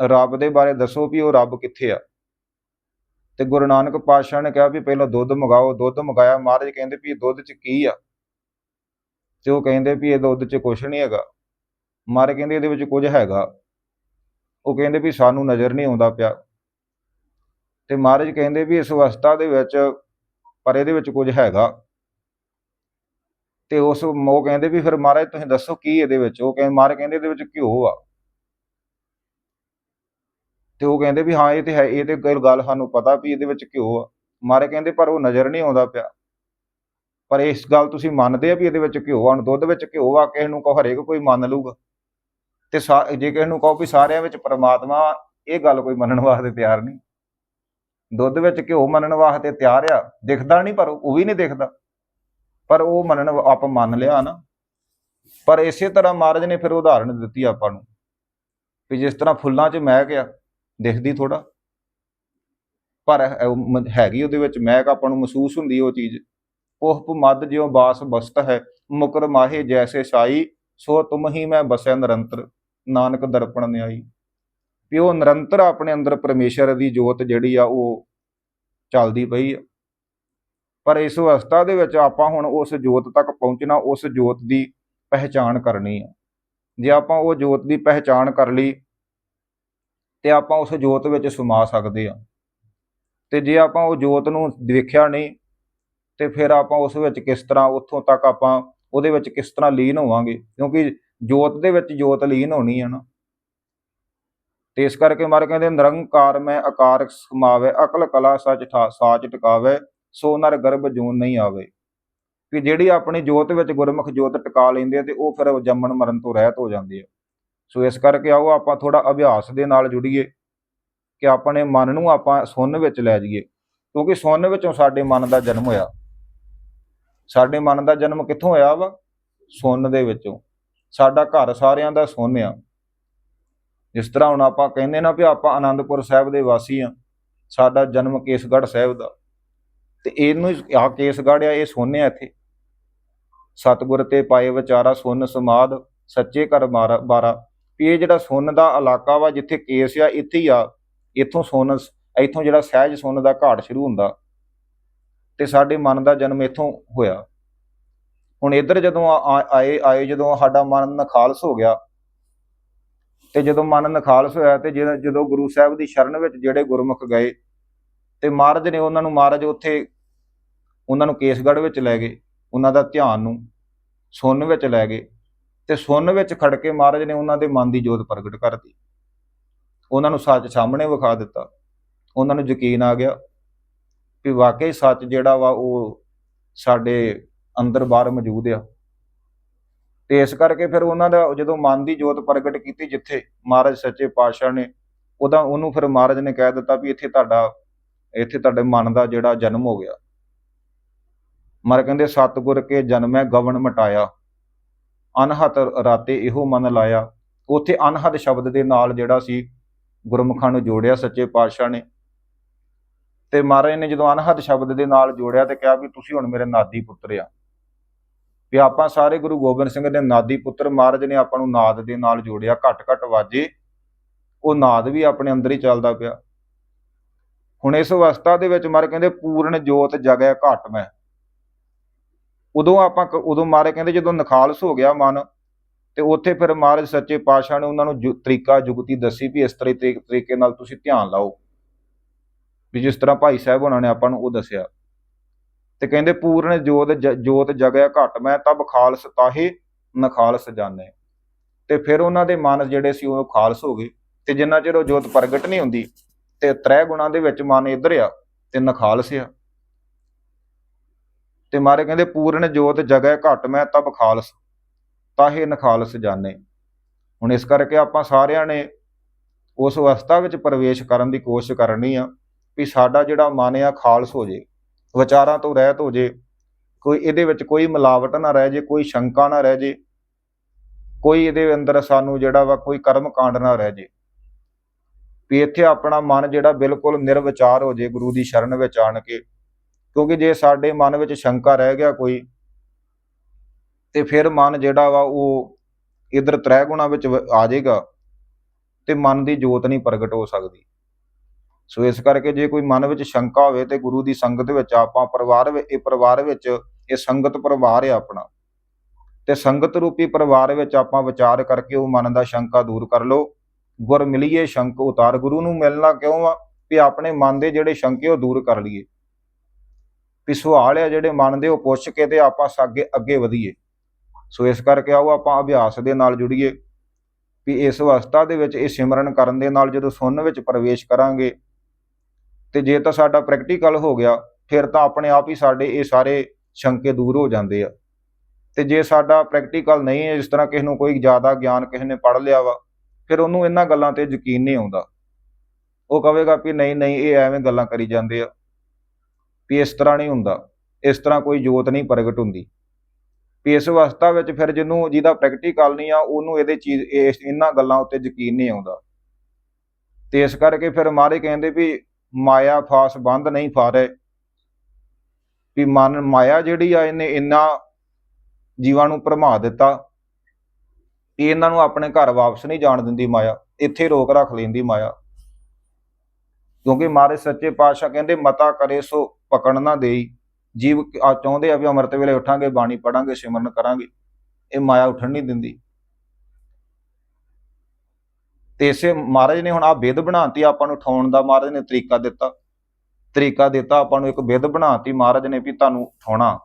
ਰੱਬ ਦੇ ਬਾਰੇ ਦੱਸੋ ਵੀ ਉਹ ਰੱਬ ਕਿੱਥੇ ਆ। ਤੇ ਗੁਰੂ ਨਾਨਕ ਪਾਤਸ਼ਾਹ ਨੇ ਕਿਹਾ ਵੀ ਪਹਿਲਾਂ ਦੁੱਧ ਮੰਗਾਓ, ਦੁੱਧ ਮੰਗਾਇਆ, ਮਹਾਰਾਜ ਕਹਿੰਦੇ ਵੀ ਇਹ ਦੁੱਧ 'ਚ ਕੀ ਆ? ਤੇ ਉਹ ਕਹਿੰਦੇ ਵੀ ਇਹ ਦੁੱਧ 'ਚ ਕੁਝ ਨਹੀਂ ਹੈਗਾ। ਮਹਾਰਾਜ ਕਹਿੰਦੇ ਇਹਦੇ ਵਿੱਚ ਕੁਝ ਹੈਗਾ। ਉਹ ਕਹਿੰਦੇ ਵੀ ਸਾਨੂੰ ਨਜ਼ਰ ਨਹੀਂ ਆਉਂਦਾ ਪਿਆ। ਤੇ ਮਹਾਰਾਜ ਕਹਿੰਦੇ ਵੀ ਇਸ ਅਵਸਥਾ ਦੇ ਵਿੱਚ, ਪਰ ਇਹਦੇ ਵਿੱਚ ਕੁਝ ਹੈਗਾ। ਤੇ ਉਸ ਉਹ ਕਹਿੰਦੇ ਵੀ ਫਿਰ ਮਹਾਰਾਜ ਤੁਸੀਂ ਦੱਸੋ ਕੀ ਇਹਦੇ ਵਿੱਚ? ਉਹ ਕਹਿੰਦੇ, ਮਹਾਰਾਜ ਕਹਿੰਦੇ ਇਹਦੇ ਵਿੱਚ ਘਿਓ ਆ। ਤੇ ਉਹ ਕਹਿੰਦੇ ਵੀ ਹਾਂ, ਇਹ ਤੇ ਹੈ, ਇਹ ਤੇ ਗੱਲ- ਸਾਨੂੰ ਪਤਾ ਵੀ ਇਹਦੇ ਵਿੱਚ ਘਿਓ ਆ। ਮਹਾਰਾਜ ਕਹਿੰਦੇ, ਪਰ ਉਹ ਨਜ਼ਰ ਨਹੀਂ ਆਉਂਦਾ ਪਿਆ। ਪਰ ਇਸ ਗੱਲ ਤੁਸੀਂ ਮੰਨਦੇ ਆ ਵੀ ਇਹਦੇ ਵਿੱਚ ਘਿਓ ਆ ਦੁੱਧ ਵਿੱਚ ਘਿਓ ਆ, ਕਿਸੇ ਨੂੰ ਕਹੋ, ਹਰੇਕ ਕੋਈ ਮੰਨ ਲਊਗਾ। ਤੇ ਸਾ- ਜੇ ਕਿਸੇ ਨੂੰ ਕਹੋ ਵੀ ਸਾਰਿਆਂ ਵਿੱਚ ਪਰਮਾਤਮਾ, ਇਹ ਗੱਲ ਕੋਈ ਮੰਨਣ ਵਾਸਤੇ ਤਿਆਰ ਨਹੀਂ। ਦੁੱਧ ਵਿੱਚ ਘਿਓ ਮੰਨਣ ਵਾਸਤੇ ਤਿਆਰ ਆ। ਦਿਖਦਾ ਨਹੀਂ, ਪਰ ਉਹ ਵੀ ਨਹੀਂ ਦਿਖਦਾ। ਪਰ ਉਹ ਮੰਨਣ ਆਪਾਂ ਮੰਨ ਲਿਆ ਨਾ। ਪਰ ਇਸੇ ਤਰ੍ਹਾਂ ਮਹਾਰਾਜ ਨੇ ਫਿਰ ਉਦਾਹਰਣ ਦਿੱਤੀ ਆਪਾਂ ਨੂੰ, ਵੀ ਜਿਸ ਤਰ੍ਹਾਂ ਫੁੱਲਾਂ 'ਚ ਮਹਿਕ ਆ, ਦਿਖਦੀ ਥੋੜਾ ਪਰ ਹੈਗੀ ਉਹਦੇ ਵਿੱਚ ਮਹਿਕ ਆਪਾਂ ਨੂੰ ਮਹਿਸੂਸ ਹੁੰਦੀ ਉਹ ਚੀਜ਼। ਪੋਹਪ ਮਦ ਜਿਉ ਬਾਸ ਬਸਤ ਹੈ, ਮੁਕਰ ਮਾਹੇ ਜੈਸੇ ਸਾਈ ਸੋ ਤੁਮ ਹੀ ਮੈਂ ਬਸੈ ਨਿਰੰਤਰ, ਨਾਨਕ ਦਰਪਣ ਨਿਆਈ। ਵੀ ਉਹ ਨਿਰੰਤਰ ਆਪਣੇ ਅੰਦਰ ਪਰਮੇਸ਼ਰ ਦੀ ਜੋਤ ਜਿਹੜੀ ਆ, ਉਹ ਚੱਲਦੀ ਪਈ ਆ। ਪਰ ਇਸ ਅਵਸਥਾ ਦੇ ਵਿੱਚ ਆਪਾਂ ਹੁਣ ਉਸ ਜੋਤ ਤੱਕ ਪਹੁੰਚਣਾ, ਉਸ ਜੋਤ ਦੀ ਪਹਿਚਾਣ ਕਰਨੀ ਆ। ਜੇ ਆਪਾਂ ਉਹ ਜੋਤ ਦੀ ਪਹਿਚਾਣ ਕਰ ਲਈ, ਤੇ ਆਪਾਂ ਉਸ ਜੋਤ ਵਿੱਚ ਸਮਾ ਸਕਦੇ ਆ। ਤੇ ਜੇ ਆਪਾਂ ਉਹ ਜੋਤ ਨੂੰ ਦੇਖਿਆ ਨਹੀਂ, ਤੇ ਫਿਰ ਆਪਾਂ ਉਸ ਵਿੱਚ ਕਿਸ ਤਰ੍ਹਾਂ, ਉੱਥੋਂ ਤੱਕ ਆਪਾਂ ਉਹਦੇ ਵਿੱਚ ਕਿਸ ਤਰ੍ਹਾਂ ਲੀਨ ਹੋਵਾਂਗੇ? ਕਿਉਂਕਿ ਜੋਤ ਦੇ ਵਿੱਚ ਜੋਤ ਲੀਨ ਹੋਣੀ ਹੈ ਨਾ। ਤੇ ਇਸ ਕਰਕੇ ਮਾਰ ਕਹਿੰਦੇ, ਨਿਰੰਕਾਰ ਮੈਂ ਆਕਾਰ ਸਮਾਵੇ, ਅਕਲ ਕਲਾ ਸੱਚ ਠਾ, ਸਾਚ ਟਿਕਾਵੇ। ਸੋ ਨਰ ਗਰਭ ਜੂਨ ਨਹੀਂ ਆਵੇ ਕਿ ਜਿਹੜੀ ਆਪਣੀ ਜੋਤ ਵਿੱਚ ਗੁਰਮੁਖ ਜੋਤ ਟਿਕਾ ਲੈਂਦੇ ਆ ਤੇ ਉਹ ਫਿਰ ਜੰਮਣ ਮਰਨ ਤੋਂ ਰਹਿਤ ਹੋ ਜਾਂਦੇ ਆ। ਸੋ ਇਸ ਕਰਕੇ ਆਓ ਆਪਾਂ ਥੋੜਾ ਅਭਿਆਸ ਦੇ ਨਾਲ ਜੁੜੀਏ ਕਿ ਆਪਣੇ ਮਨ ਨੂੰ ਆਪਾਂ ਸੁੰਨ ਵਿੱਚ ਲੈ ਜਾਈਏ। ਕਿਉਂਕਿ ਸੁੰਨ ਵਿੱਚੋਂ ਸਾਡੇ ਮਨ ਦਾ ਜਨਮ ਹੋਇਆ। ਸਾਡੇ ਮਨ ਦਾ ਜਨਮ ਕਿੱਥੋਂ ਹੋਇਆ ਵਾ? ਸੁੰਨ ਦੇ ਵਿੱਚੋਂ। ਸਾਡਾ ਘਰ ਸਾਰਿਆਂ ਦਾ ਸੁੰਨ ਆ। ਜਿਸ ਤਰ੍ਹਾਂ ਹੁਣ ਆਪਾਂ ਕਹਿੰਦੇ ਨਾ ਵੀ ਆਪਾਂ ਆਨੰਦਪੁਰ ਸਾਹਿਬ ਦੇ ਵਾਸੀ ਆ, ਸਾਡਾ ਜਨਮ ਕੇਸਗੜ੍ਹ ਸਾਹਿਬ ਦਾ। ਤੇ ਇਹਨੂੰ ਆ ਕੇਸ ਆ ਇਹ ਸੁੰਨ ਇੱਥੇ। ਸਤਿਗੁਰ ਤੇ ਪਾਏ ਵਿਚਾਰਾ ਸੁੰਨ ਸਮਾਦ ਸੱਚੇ ਘਰ ਮਾਰਾ ਬਾਰਾ। ਵੀ ਇਹ ਜਿਹੜਾ ਸੁੰਨ ਦਾ ਇਲਾਕਾ ਵਾ ਜਿੱਥੇ ਕੇਸ ਆ, ਇੱਥੇ ਹੀ ਆ। ਇੱਥੋਂ ਸੁੰਨ ਇੱਥੋਂ ਜਿਹੜਾ ਸਹਿਜ ਸੁੰਨ ਦਾ ਘਾਟ ਸ਼ੁਰੂ ਹੁੰਦਾ। ਤੇ ਸਾਡੇ ਮਨ ਦਾ ਜਨਮ ਇੱਥੋਂ ਹੋਇਆ। ਹੁਣ ਇੱਧਰ ਜਦੋਂ ਆਏ ਆਏ ਜਦੋਂ ਸਾਡਾ ਮਨ ਨਖਾਲਸ ਹੋ ਗਿਆ। ਤੇ ਜਦੋਂ ਮਨ ਨਖਾਲਸ ਹੋਇਆ ਤੇ ਜਦੋਂ ਜਦੋਂ ਗੁਰੂ ਸਾਹਿਬ ਦੀ ਸ਼ਰਨ ਵਿੱਚ ਜਿਹੜੇ ਗੁਰਮੁਖ ਗਏ, ਤੇ ਮਹਾਰਾਜ ਨੇ ਉਹਨਾਂ ਨੂੰ ਮਹਾਰਾਜ ਉੱਥੇ ਉਹਨਾਂ ਨੂੰ ਕੇਸਗੜ੍ਹ ਵਿੱਚ ਲੈ ਗਏ, ਉਹਨਾਂ ਦਾ ਧਿਆਨ ਨੂੰ ਸੁੰਨ ਵਿੱਚ ਲੈ ਗਏ ਤੇ ਸੁੰਨ ਵਿੱਚ ਖੜ ਕੇ ਮਹਾਰਾਜ ਨੇ ਉਹਨਾਂ ਦੇ ਮਨ ਦੀ ਜੋਤ ਪ੍ਰਗਟ ਕਰਤੀ। ਉਹਨਾਂ ਨੂੰ ਸੱਚ ਸਾਹਮਣੇ ਵਿਖਾ ਦਿੱਤਾ, ਉਹਨਾਂ ਨੂੰ ਯਕੀਨ ਆ ਗਿਆ ਵੀ ਵਾਕਈ ਸੱਚ ਜਿਹੜਾ ਵਾ ਉਹ ਸਾਡੇ ਅੰਦਰ ਬਾਹਰ ਮੌਜੂਦ ਆ। ਤੇ ਇਸ ਕਰਕੇ ਫਿਰ ਉਹਨਾਂ ਦਾ ਜਦੋਂ ਮਨ ਦੀ ਜੋਤ ਪ੍ਰਗਟ ਕੀਤੀ ਜਿੱਥੇ ਮਹਾਰਾਜ ਸੱਚੇ ਪਾਤਸ਼ਾਹ ਨੇ, ਉਹਦਾ ਉਹਨੂੰ ਫਿਰ ਮਹਾਰਾਜ ਨੇ ਕਹਿ ਦਿੱਤਾ ਵੀ ਇੱਥੇ ਤੁਹਾਡਾ, ਇੱਥੇ ਤੁਹਾਡੇ ਮਨ ਦਾ ਜਿਹੜਾ ਜਨਮ ਹੋ ਗਿਆ। ਮਰ ਕਹਿੰਦੇ, ਸਤਿਗੁਰ ਕੇ ਜਨਮੈ ਗਵਨ ਮਟਾਇਆ। ਅਨਹਤ ਰਾਤੇ ਇਹੋ ਮਨ ਲਾਇਆ। ਉੱਥੇ ਅਨਹਦ ਸ਼ਬਦ ਦੇ ਨਾਲ ਜਿਹੜਾ ਸੀ, ਗੁਰਮੁਖਾਂ ਨੂੰ ਜੋੜਿਆ ਸੱਚੇ ਪਾਤਸ਼ਾਹ ਨੇ। ਤੇ ਮਹਾਰਾਜ ਨੇ ਜਦੋਂ ਅਨਹਦ ਸ਼ਬਦ ਦੇ ਨਾਲ ਜੋੜਿਆ ਤੇ ਕਿਹਾ ਵੀ ਤੁਸੀਂ ਹੁਣ ਮੇਰੇ ਨਾਦੀ ਪੁੱਤਰ ਆ। ਵੀ ਆਪਾਂ ਸਾਰੇ ਗੁਰੂ ਗੋਬਿੰਦ ਸਿੰਘ ਦੇ ਨਾਦੀ ਪੁੱਤਰ ਮਹਾਰਾਜ ਨੇ ਆਪਾਂ ਨੂੰ ਨਾਦ ਦੇ ਨਾਲ ਜੋੜਿਆ ਘਟ ਘਟ ਵਾਜੇ। ਉਹ ਨਾਦ ਵੀ ਆਪਣੇ ਅੰਦਰ ਹੀ ਚੱਲਦਾ ਪਿਆ। ਹੁਣ ਇਸ ਅਵਸਥਾ ਦੇ ਵਿੱਚ ਮਹਾਰਾਜ ਕਹਿੰਦੇ, ਪੂਰਨ ਜੋਤ ਜਗੈ ਘਟ ਮੈਂ। ਉਦੋਂ ਆਪਾਂ ਕ- ਉਦੋਂ ਮਹਾਰਾਜ ਕਹਿੰਦੇ ਜਦੋਂ ਨਖਾਲਸ ਹੋ ਗਿਆ ਮਨ, ਤੇ ਉੱਥੇ ਫਿਰ ਮਹਾਰਾਜ ਸੱਚੇ ਪਾਤਸ਼ਾਹ ਨੇ ਉਹਨਾਂ ਨੂੰ ਤਰੀਕਾ, ਜੁਗਤੀ ਦੱਸੀ ਵੀ ਇਸ ਤਰ੍ਹਾਂ ਤਰੀਕੇ ਨਾਲ ਤੁਸੀਂ ਧਿਆਨ ਲਾਓ। ਵੀ ਜਿਸ ਤਰ੍ਹਾਂ ਭਾਈ ਸਾਹਿਬ ਉਹਨਾਂ ਨੇ ਆਪਾਂ ਨੂੰ ਉਹ ਦੱਸਿਆ। ਤੇ ਕਹਿੰਦੇ ਪੂਰਨ ਜੋਤ ਜ- ਜੋਤ ਜਗਿਆ ਘਟ, ਮੈਂ ਤਬ ਖਾਲਸ ਤਾਹੇ ਨਖਾਲਸ ਜਾਣੇ। ਤੇ ਫਿਰ ਉਹਨਾਂ ਦੇ ਮਨ ਜਿਹੜੇ ਸੀ ਉਹ ਖਾਲਸ ਹੋ ਗਏ। ਤੇ ਜਿੰਨਾ ਚਿਰ ਉਹ ਜੋਤ ਪ੍ਰਗਟ ਨਹੀਂ ਹੁੰਦੀ, ਤੇ ਤ੍ਰੈ ਗੁਣਾਂ ਦੇ ਵਿੱਚ ਮਨ ਇੱਧਰ ਆ, ਤੇ ਨਖਾਲਸ ਆ। ਤੇ ਮਾਰੇ ਕਹਿੰਦੇ ਪੂਰਨ ਜੋਤ ਜਗੈ ਘਟ, ਮੈਂ ਤਬ ਖਾਲਸ, ਤਾਹੇ ਨਖਾਲਸ ਜਾਣੇ। ਹੁਣ ਇਸ ਕਰਕੇ ਆਪਾਂ ਸਾਰਿਆਂ ਨੇ ਉਸ ਅਵਸਥਾ ਵਿੱਚ ਪ੍ਰਵੇਸ਼ ਕਰਨ ਦੀ ਕੋਸ਼ਿਸ਼ ਕਰਨੀ ਆ ਵੀ ਸਾਡਾ ਜਿਹੜਾ ਮਨ ਆ ਖਾਲਸ ਹੋ ਜੇ, ਵਿਚਾਰਾਂ ਤੋਂ ਰਹਿਤ ਹੋ ਜੇ, ਕੋਈ ਇਹਦੇ ਵਿੱਚ ਕੋਈ ਮਿਲਾਵਟ ਨਾ ਰਹਿ ਜੇ, ਕੋਈ ਸ਼ੰਕਾ ਨਾ ਰਹਿ ਜੇ, ਕੋਈ ਇਹਦੇ ਅੰਦਰ ਸਾਨੂੰ ਜਿਹੜਾ ਵਾ ਕੋਈ ਕਰਮ ਕਾਂਡ ਨਾ ਰਹਿ ਜੇ। ਵੀ ਇੱਥੇ ਆਪਣਾ ਮਨ ਜਿਹੜਾ ਬਿਲਕੁਲ ਨਿਰਵਿਚਾਰ ਹੋ ਜੇ, ਗੁਰੂ ਦੀ ਸ਼ਰਨ ਵਿੱਚ ਆਣ ਕੇ ਕਿਉਂਕਿ ਜੇ ਸਾਡੇ ਮਨ ਵਿੱਚ ਸ਼ੰਕਾ ਰਹਿ ਗਿਆ ਕੋਈ, ਤੇ ਫਿਰ ਮਨ ਜਿਹੜਾ ਵਾ ਉਹ ਇਧਰ ਤ੍ਰੈ ਗੁਣਾ ਵਿੱਚ ਆ ਜਾਏਗਾ ਤੇ ਮਨ ਦੀ ਜੋਤ ਨਹੀਂ ਪ੍ਰਗਟ ਹੋ ਸਕਦੀ। ਸੋ ਇਸ ਕਰਕੇ ਜੇ ਕੋਈ ਮਨ ਵਿੱਚ ਸ਼ੰਕਾ ਹੋਵੇ ਤੇ ਗੁਰੂ ਦੀ ਸੰਗਤ ਵਿੱਚ ਆਪਾਂ ਪਰਿਵਾਰ ਵਿੱਚ, ਇਹ ਪਰਿਵਾਰ ਵਿੱਚ, ਇਹ ਸੰਗਤ ਪਰਿਵਾਰ ਹੈ ਆਪਣਾ। ਤੇ ਸੰਗਤ ਰੂਪੀ ਪਰਿਵਾਰ ਵਿੱਚ ਆਪਾਂ ਵਿਚਾਰ ਕਰਕੇ ਉਹ ਮਨ ਦਾ ਸ਼ੰਕਾ ਦੂਰ ਕਰ ਲਓ। ਗੁਰ ਮਿਲੀਏ, ਸ਼ੰਕ ਉਤਾਰ, ਗੁਰੂ ਨੂੰ ਮਿਲਣਾ ਕਿਉਂ ਆ ਵੀ ਆਪਣੇ ਮਨ ਦੇ ਜਿਹੜੇ ਸ਼ੰਕੇ ਉਹ ਦੂਰ ਕਰ ਲਈਏ। ਵੀ ਸਵਾਲ ਆ ਜਿਹੜੇ ਮਨ ਦੇ ਉਹ ਪੁੱਛ ਕੇ ਤੇ ਆਪਾਂ ਅੱਗੇ ਅੱਗੇ ਵਧੀਏ। ਸੋ ਇਸ ਕਰਕੇ ਆਓ ਆਪਾਂ ਅਭਿਆਸ ਦੇ ਨਾਲ ਜੁੜੀਏ। ਵੀ ਇਸ ਅਵਸਥਾ ਦੇ ਵਿੱਚ ਇਹ ਸਿਮਰਨ ਕਰਨ ਦੇ ਨਾਲ ਜਦੋਂ ਸੁਣਨ ਵਿੱਚ ਪ੍ਰਵੇਸ਼ ਕਰਾਂਗੇ, ਤੇ ਜੇ ਤਾਂ ਸਾਡਾ ਪ੍ਰੈਕਟੀਕਲ ਹੋ ਗਿਆ, ਫਿਰ ਤਾਂ ਆਪਣੇ ਆਪ ਹੀ ਸਾਡੇ ਇਹ ਸਾਰੇ ਸ਼ੰਕੇ ਦੂਰ ਹੋ ਜਾਂਦੇ ਆ। ਤੇ ਜੇ ਸਾਡਾ ਪ੍ਰੈਕਟੀਕਲ ਨਹੀਂ ਹੈ, ਜਿਸ ਤਰ੍ਹਾਂ ਕਿਸੇ ਨੂੰ ਕੋਈ ਜ਼ਿਆਦਾ ਗਿਆਨ ਕਿਸੇ ਨੇ ਪੜ੍ਹ ਲਿਆ ਵਾ, ਫਿਰ ਉਹਨੂੰ ਇਹਨਾਂ ਗੱਲਾਂ ਤੇ ਯਕੀਨ ਨਹੀਂ ਆਉਂਦਾ। ਉਹ ਕਹੇਗਾ ਵੀ ਨਹੀਂ ਨਹੀਂ, ਇਹ ਐਵੇਂ ਗੱਲਾਂ ਕਰੀ ਜਾਂਦੇ ਆ। ਵੀ ਇਸ ਤਰ੍ਹਾਂ ਨਹੀਂ ਹੁੰਦਾ, ਇਸ ਤਰ੍ਹਾਂ ਕੋਈ ਜੋਤ ਨਹੀਂ ਪ੍ਰਗਟ ਹੁੰਦੀ। ਵੀ ਇਸ ਅਵਸਥਾ ਵਿੱਚ ਫਿਰ ਜਿਹਨੂੰ ਜਿਹਦਾ ਪ੍ਰੈਕਟੀਕਲ ਨਹੀਂ ਆ, ਉਹਨੂੰ ਇਹਦੇ ਚੀਜ਼, ਇਸ, ਇਹਨਾਂ ਗੱਲਾਂ ਉੱਤੇ ਯਕੀਨ ਨਹੀਂ ਆਉਂਦਾ। ਤੇ ਇਸ ਕਰਕੇ ਫਿਰ ਮਾਰੇ ਕਹਿੰਦੇ ਵੀ ਮਾਇਆ ਫਾਸ ਬੰਦ ਨਹੀਂ ਫਾਰੇ। ਵੀ ਮਨ, ਮਾਇਆ ਜਿਹੜੀ ਆ, ਇਹਨੇ ਇੰਨਾ ਜੀਵਾਂ ਨੂੰ ਭਰਮਾ ਦਿੱਤਾ। ਵੀ ਇਹਨਾਂ ਨੂੰ ਆਪਣੇ ਘਰ ਵਾਪਸ ਨਹੀਂ ਜਾਣ ਦਿੰਦੀ ਮਾਇਆ, ਇੱਥੇ ਰੋਕ ਰੱਖ ਲੈਂਦੀ ਮਾਇਆ। ਕਿਉਂਕਿ ਮਾਰੇ ਸੱਚੇ ਪਾਤਸ਼ਾਹ ਕਹਿੰਦੇ, ਮਤਾ ਕਰੇ ਸੋ ਪਕੜ ਨਾ ਦੇਈ। ਜੀਵ ਚਾਹੁੰਦੇ ਆ ਵੀ ਅੰਮ੍ਰਿਤ ਵੇਲੇ ਉਠਾਂਗੇ, ਬਾਣੀ ਪੜਾਂਗੇ ਸਿਮਰਨ ਕਰਾਂਗੇ। ਇਹ ਮਾਇਆ ਉੱਠਣ ਨਹੀਂ ਦਿੰਦੀ। ਤੇ ਇਸੇ ਮਹਾਰਾਜ ਨੇ ਹੁਣ ਆ ਵਿਧ ਬਣਾਤੀ, ਆਪਾਂ ਨੂੰ ਉਠਾਉਣ ਦਾ ਮਹਾਰਾਜ ਨੇ ਤਰੀਕਾ ਦਿੱਤਾ। ਤਰੀਕਾ ਦਿੱਤਾ, ਆਪਾਂ ਨੂੰ ਇੱਕ ਵਿਧ ਬਣਾਤੀ ਮਹਾਰਾਜ ਨੇ ਵੀ ਤੁਹਾਨੂੰ ਉਠਾਉਣਾ।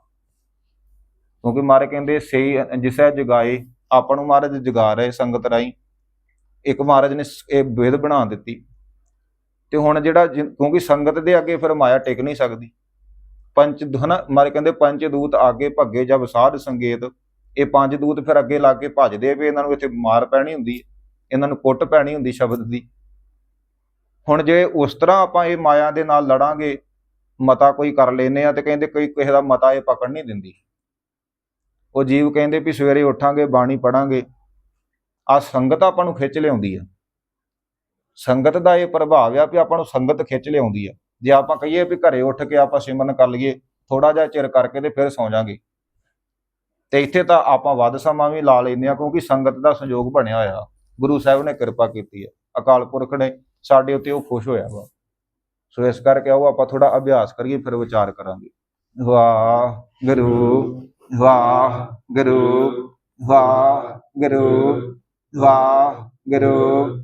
ਕਿਉਂਕਿ ਮਹਾਰਾਜ ਕਹਿੰਦੇ, ਸਹੀ ਜਿਸੈ ਜਗਾਏ, ਆਪਾਂ ਨੂੰ ਮਹਾਰਾਜ ਜਗਾ ਰਹੇ ਸੰਗਤ ਰਾਈ ਇੱਕ ਮਹਾਰਾਜ ਨੇ ਇਹ ਵਿਧ ਬਣਾ ਦਿੱਤੀ। ਤੇ ਹੁਣ ਜਿਹੜਾ ਜਿ- ਕਿਉਂਕਿ ਸੰਗਤ ਦੇ ਅੱਗੇ ਫਿਰ ਮਾਇਆ ਟਿਕ ਨਹੀਂ ਸਕਦੀ। ਪੰਜ ਹਨਾ ਮਾਰੇ ਕਹਿੰਦੇ ਪੰਜ ਦੂਤ ਆਗੇ ਭੱਗੇ ਜਬ ਸਾਧ ਸੰਗੇਤ। ਇਹ ਪੰਜ ਦੂਤ ਫਿਰ ਅੱਗੇ ਲਾ ਕੇ ਭੱਜਦੇ ਵੀ ਇਹਨਾਂ ਨੂੰ ਇੱਥੇ ਮਾਰ ਪੈਣੀ ਹੁੰਦੀ ਹੈ। ਇਹਨਾਂ ਨੂੰ ਕੁੱਟ ਪੈਣੀ ਹੁੰਦੀ ਸ਼ਬਦ ਦੀ। ਹੁਣ ਜੇ ਉਸ ਤਰ੍ਹਾਂ ਆਪਾਂ ਇਹ ਮਾਇਆ ਦੇ ਨਾਲ ਲੜਾਂਗੇ, ਮਤਾ ਕੋਈ ਕਰ ਲੈਨੇ ਆ ਤੇ ਕਹਿੰਦੇ ਕੋਈ ਕਿਸੇ ਦਾ ਮਤਾ ਇਹ ਪਕੜ ਨਹੀਂ ਦਿੰਦੀ। ਉਹ ਜੀਵ ਕਹਿੰਦੇ ਵੀ ਸਵੇਰੇ ਉੱਠਾਂਗੇ, ਬਾਣੀ ਪੜਾਂਗੇ। ਆ ਸੰਗਤ ਆਪਾਂ ਨੂੰ ਖਿੱਚ ਲਿਆਉਂਦੀ ਆ। ਸੰਗਤ ਦਾ ਇਹ ਪ੍ਰਭਾਵ ਆ ਵੀ ਆਪਾਂ ਨੂੰ ਸੰਗਤ ਖਿੱਚ ਲਿਆਉਂਦੀ ਆ। ਜੇ ਆਪਾਂ ਕਹੀਏ ਵੀ ਘਰੇ ਉੱਠ ਕੇ ਆਪਾਂ ਸਿਮਰਨ ਕਰ ਲਈਏ ਥੋੜਾ ਜਿਹਾ ਚਿਰ ਕਰਕੇ ਤੇ ਫਿਰ ਸੌਂ ਜਾਾਂਗੇ। ਤੇ ਇੱਥੇ ਤਾਂ ਆਪਾਂ ਵੱਧ ਸਮਾਂ ਵੀ ਲਾ ਲੈਂਦੇ ਆ ਕਿਉਂਕਿ ਸੰਗਤ ਦਾ ਸੰਯੋਗ ਬਣਿਆ ਹੋਇਆ। ਗੁਰੂ ਸਾਹਿਬ ਨੇ ਕਿਰਪਾ ਕੀਤੀ ਹੈ ਅਕਾਲ ਪੁਰਖ ਨੇ ਸਾਡੇ ਉੱਤੇ ਉਹ ਖੁਸ਼ ਹੋਇਆ ਵਾ। ਸੋ ਇਸ ਕਰਕੇ ਆਓ ਆਪਾਂ ਥੋੜਾ ਅਭਿਆਸ ਕਰੀਏ, ਫਿਰ ਵਿਚਾਰ ਕਰਾਂਗੇ। ਵਾਹ ਗੁਰੂ ਵਾਹ ਗੁਰੂ ਵਾਹ ਗੁਰੂ ਵਾਹ ਗੁਰੂ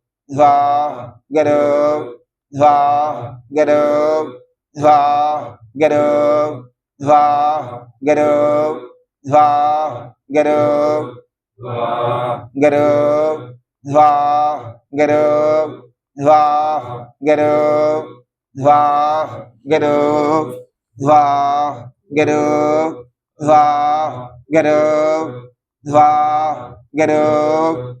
Va get up. Va get up. Va get up. Va get up. Va get Dva get up! Garup get up! Dva get up! Garup get up! Dva get up! Garup get up! Dva get up! Garup get up!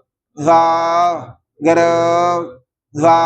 ਵਾ ਗਰੋ ਵਾ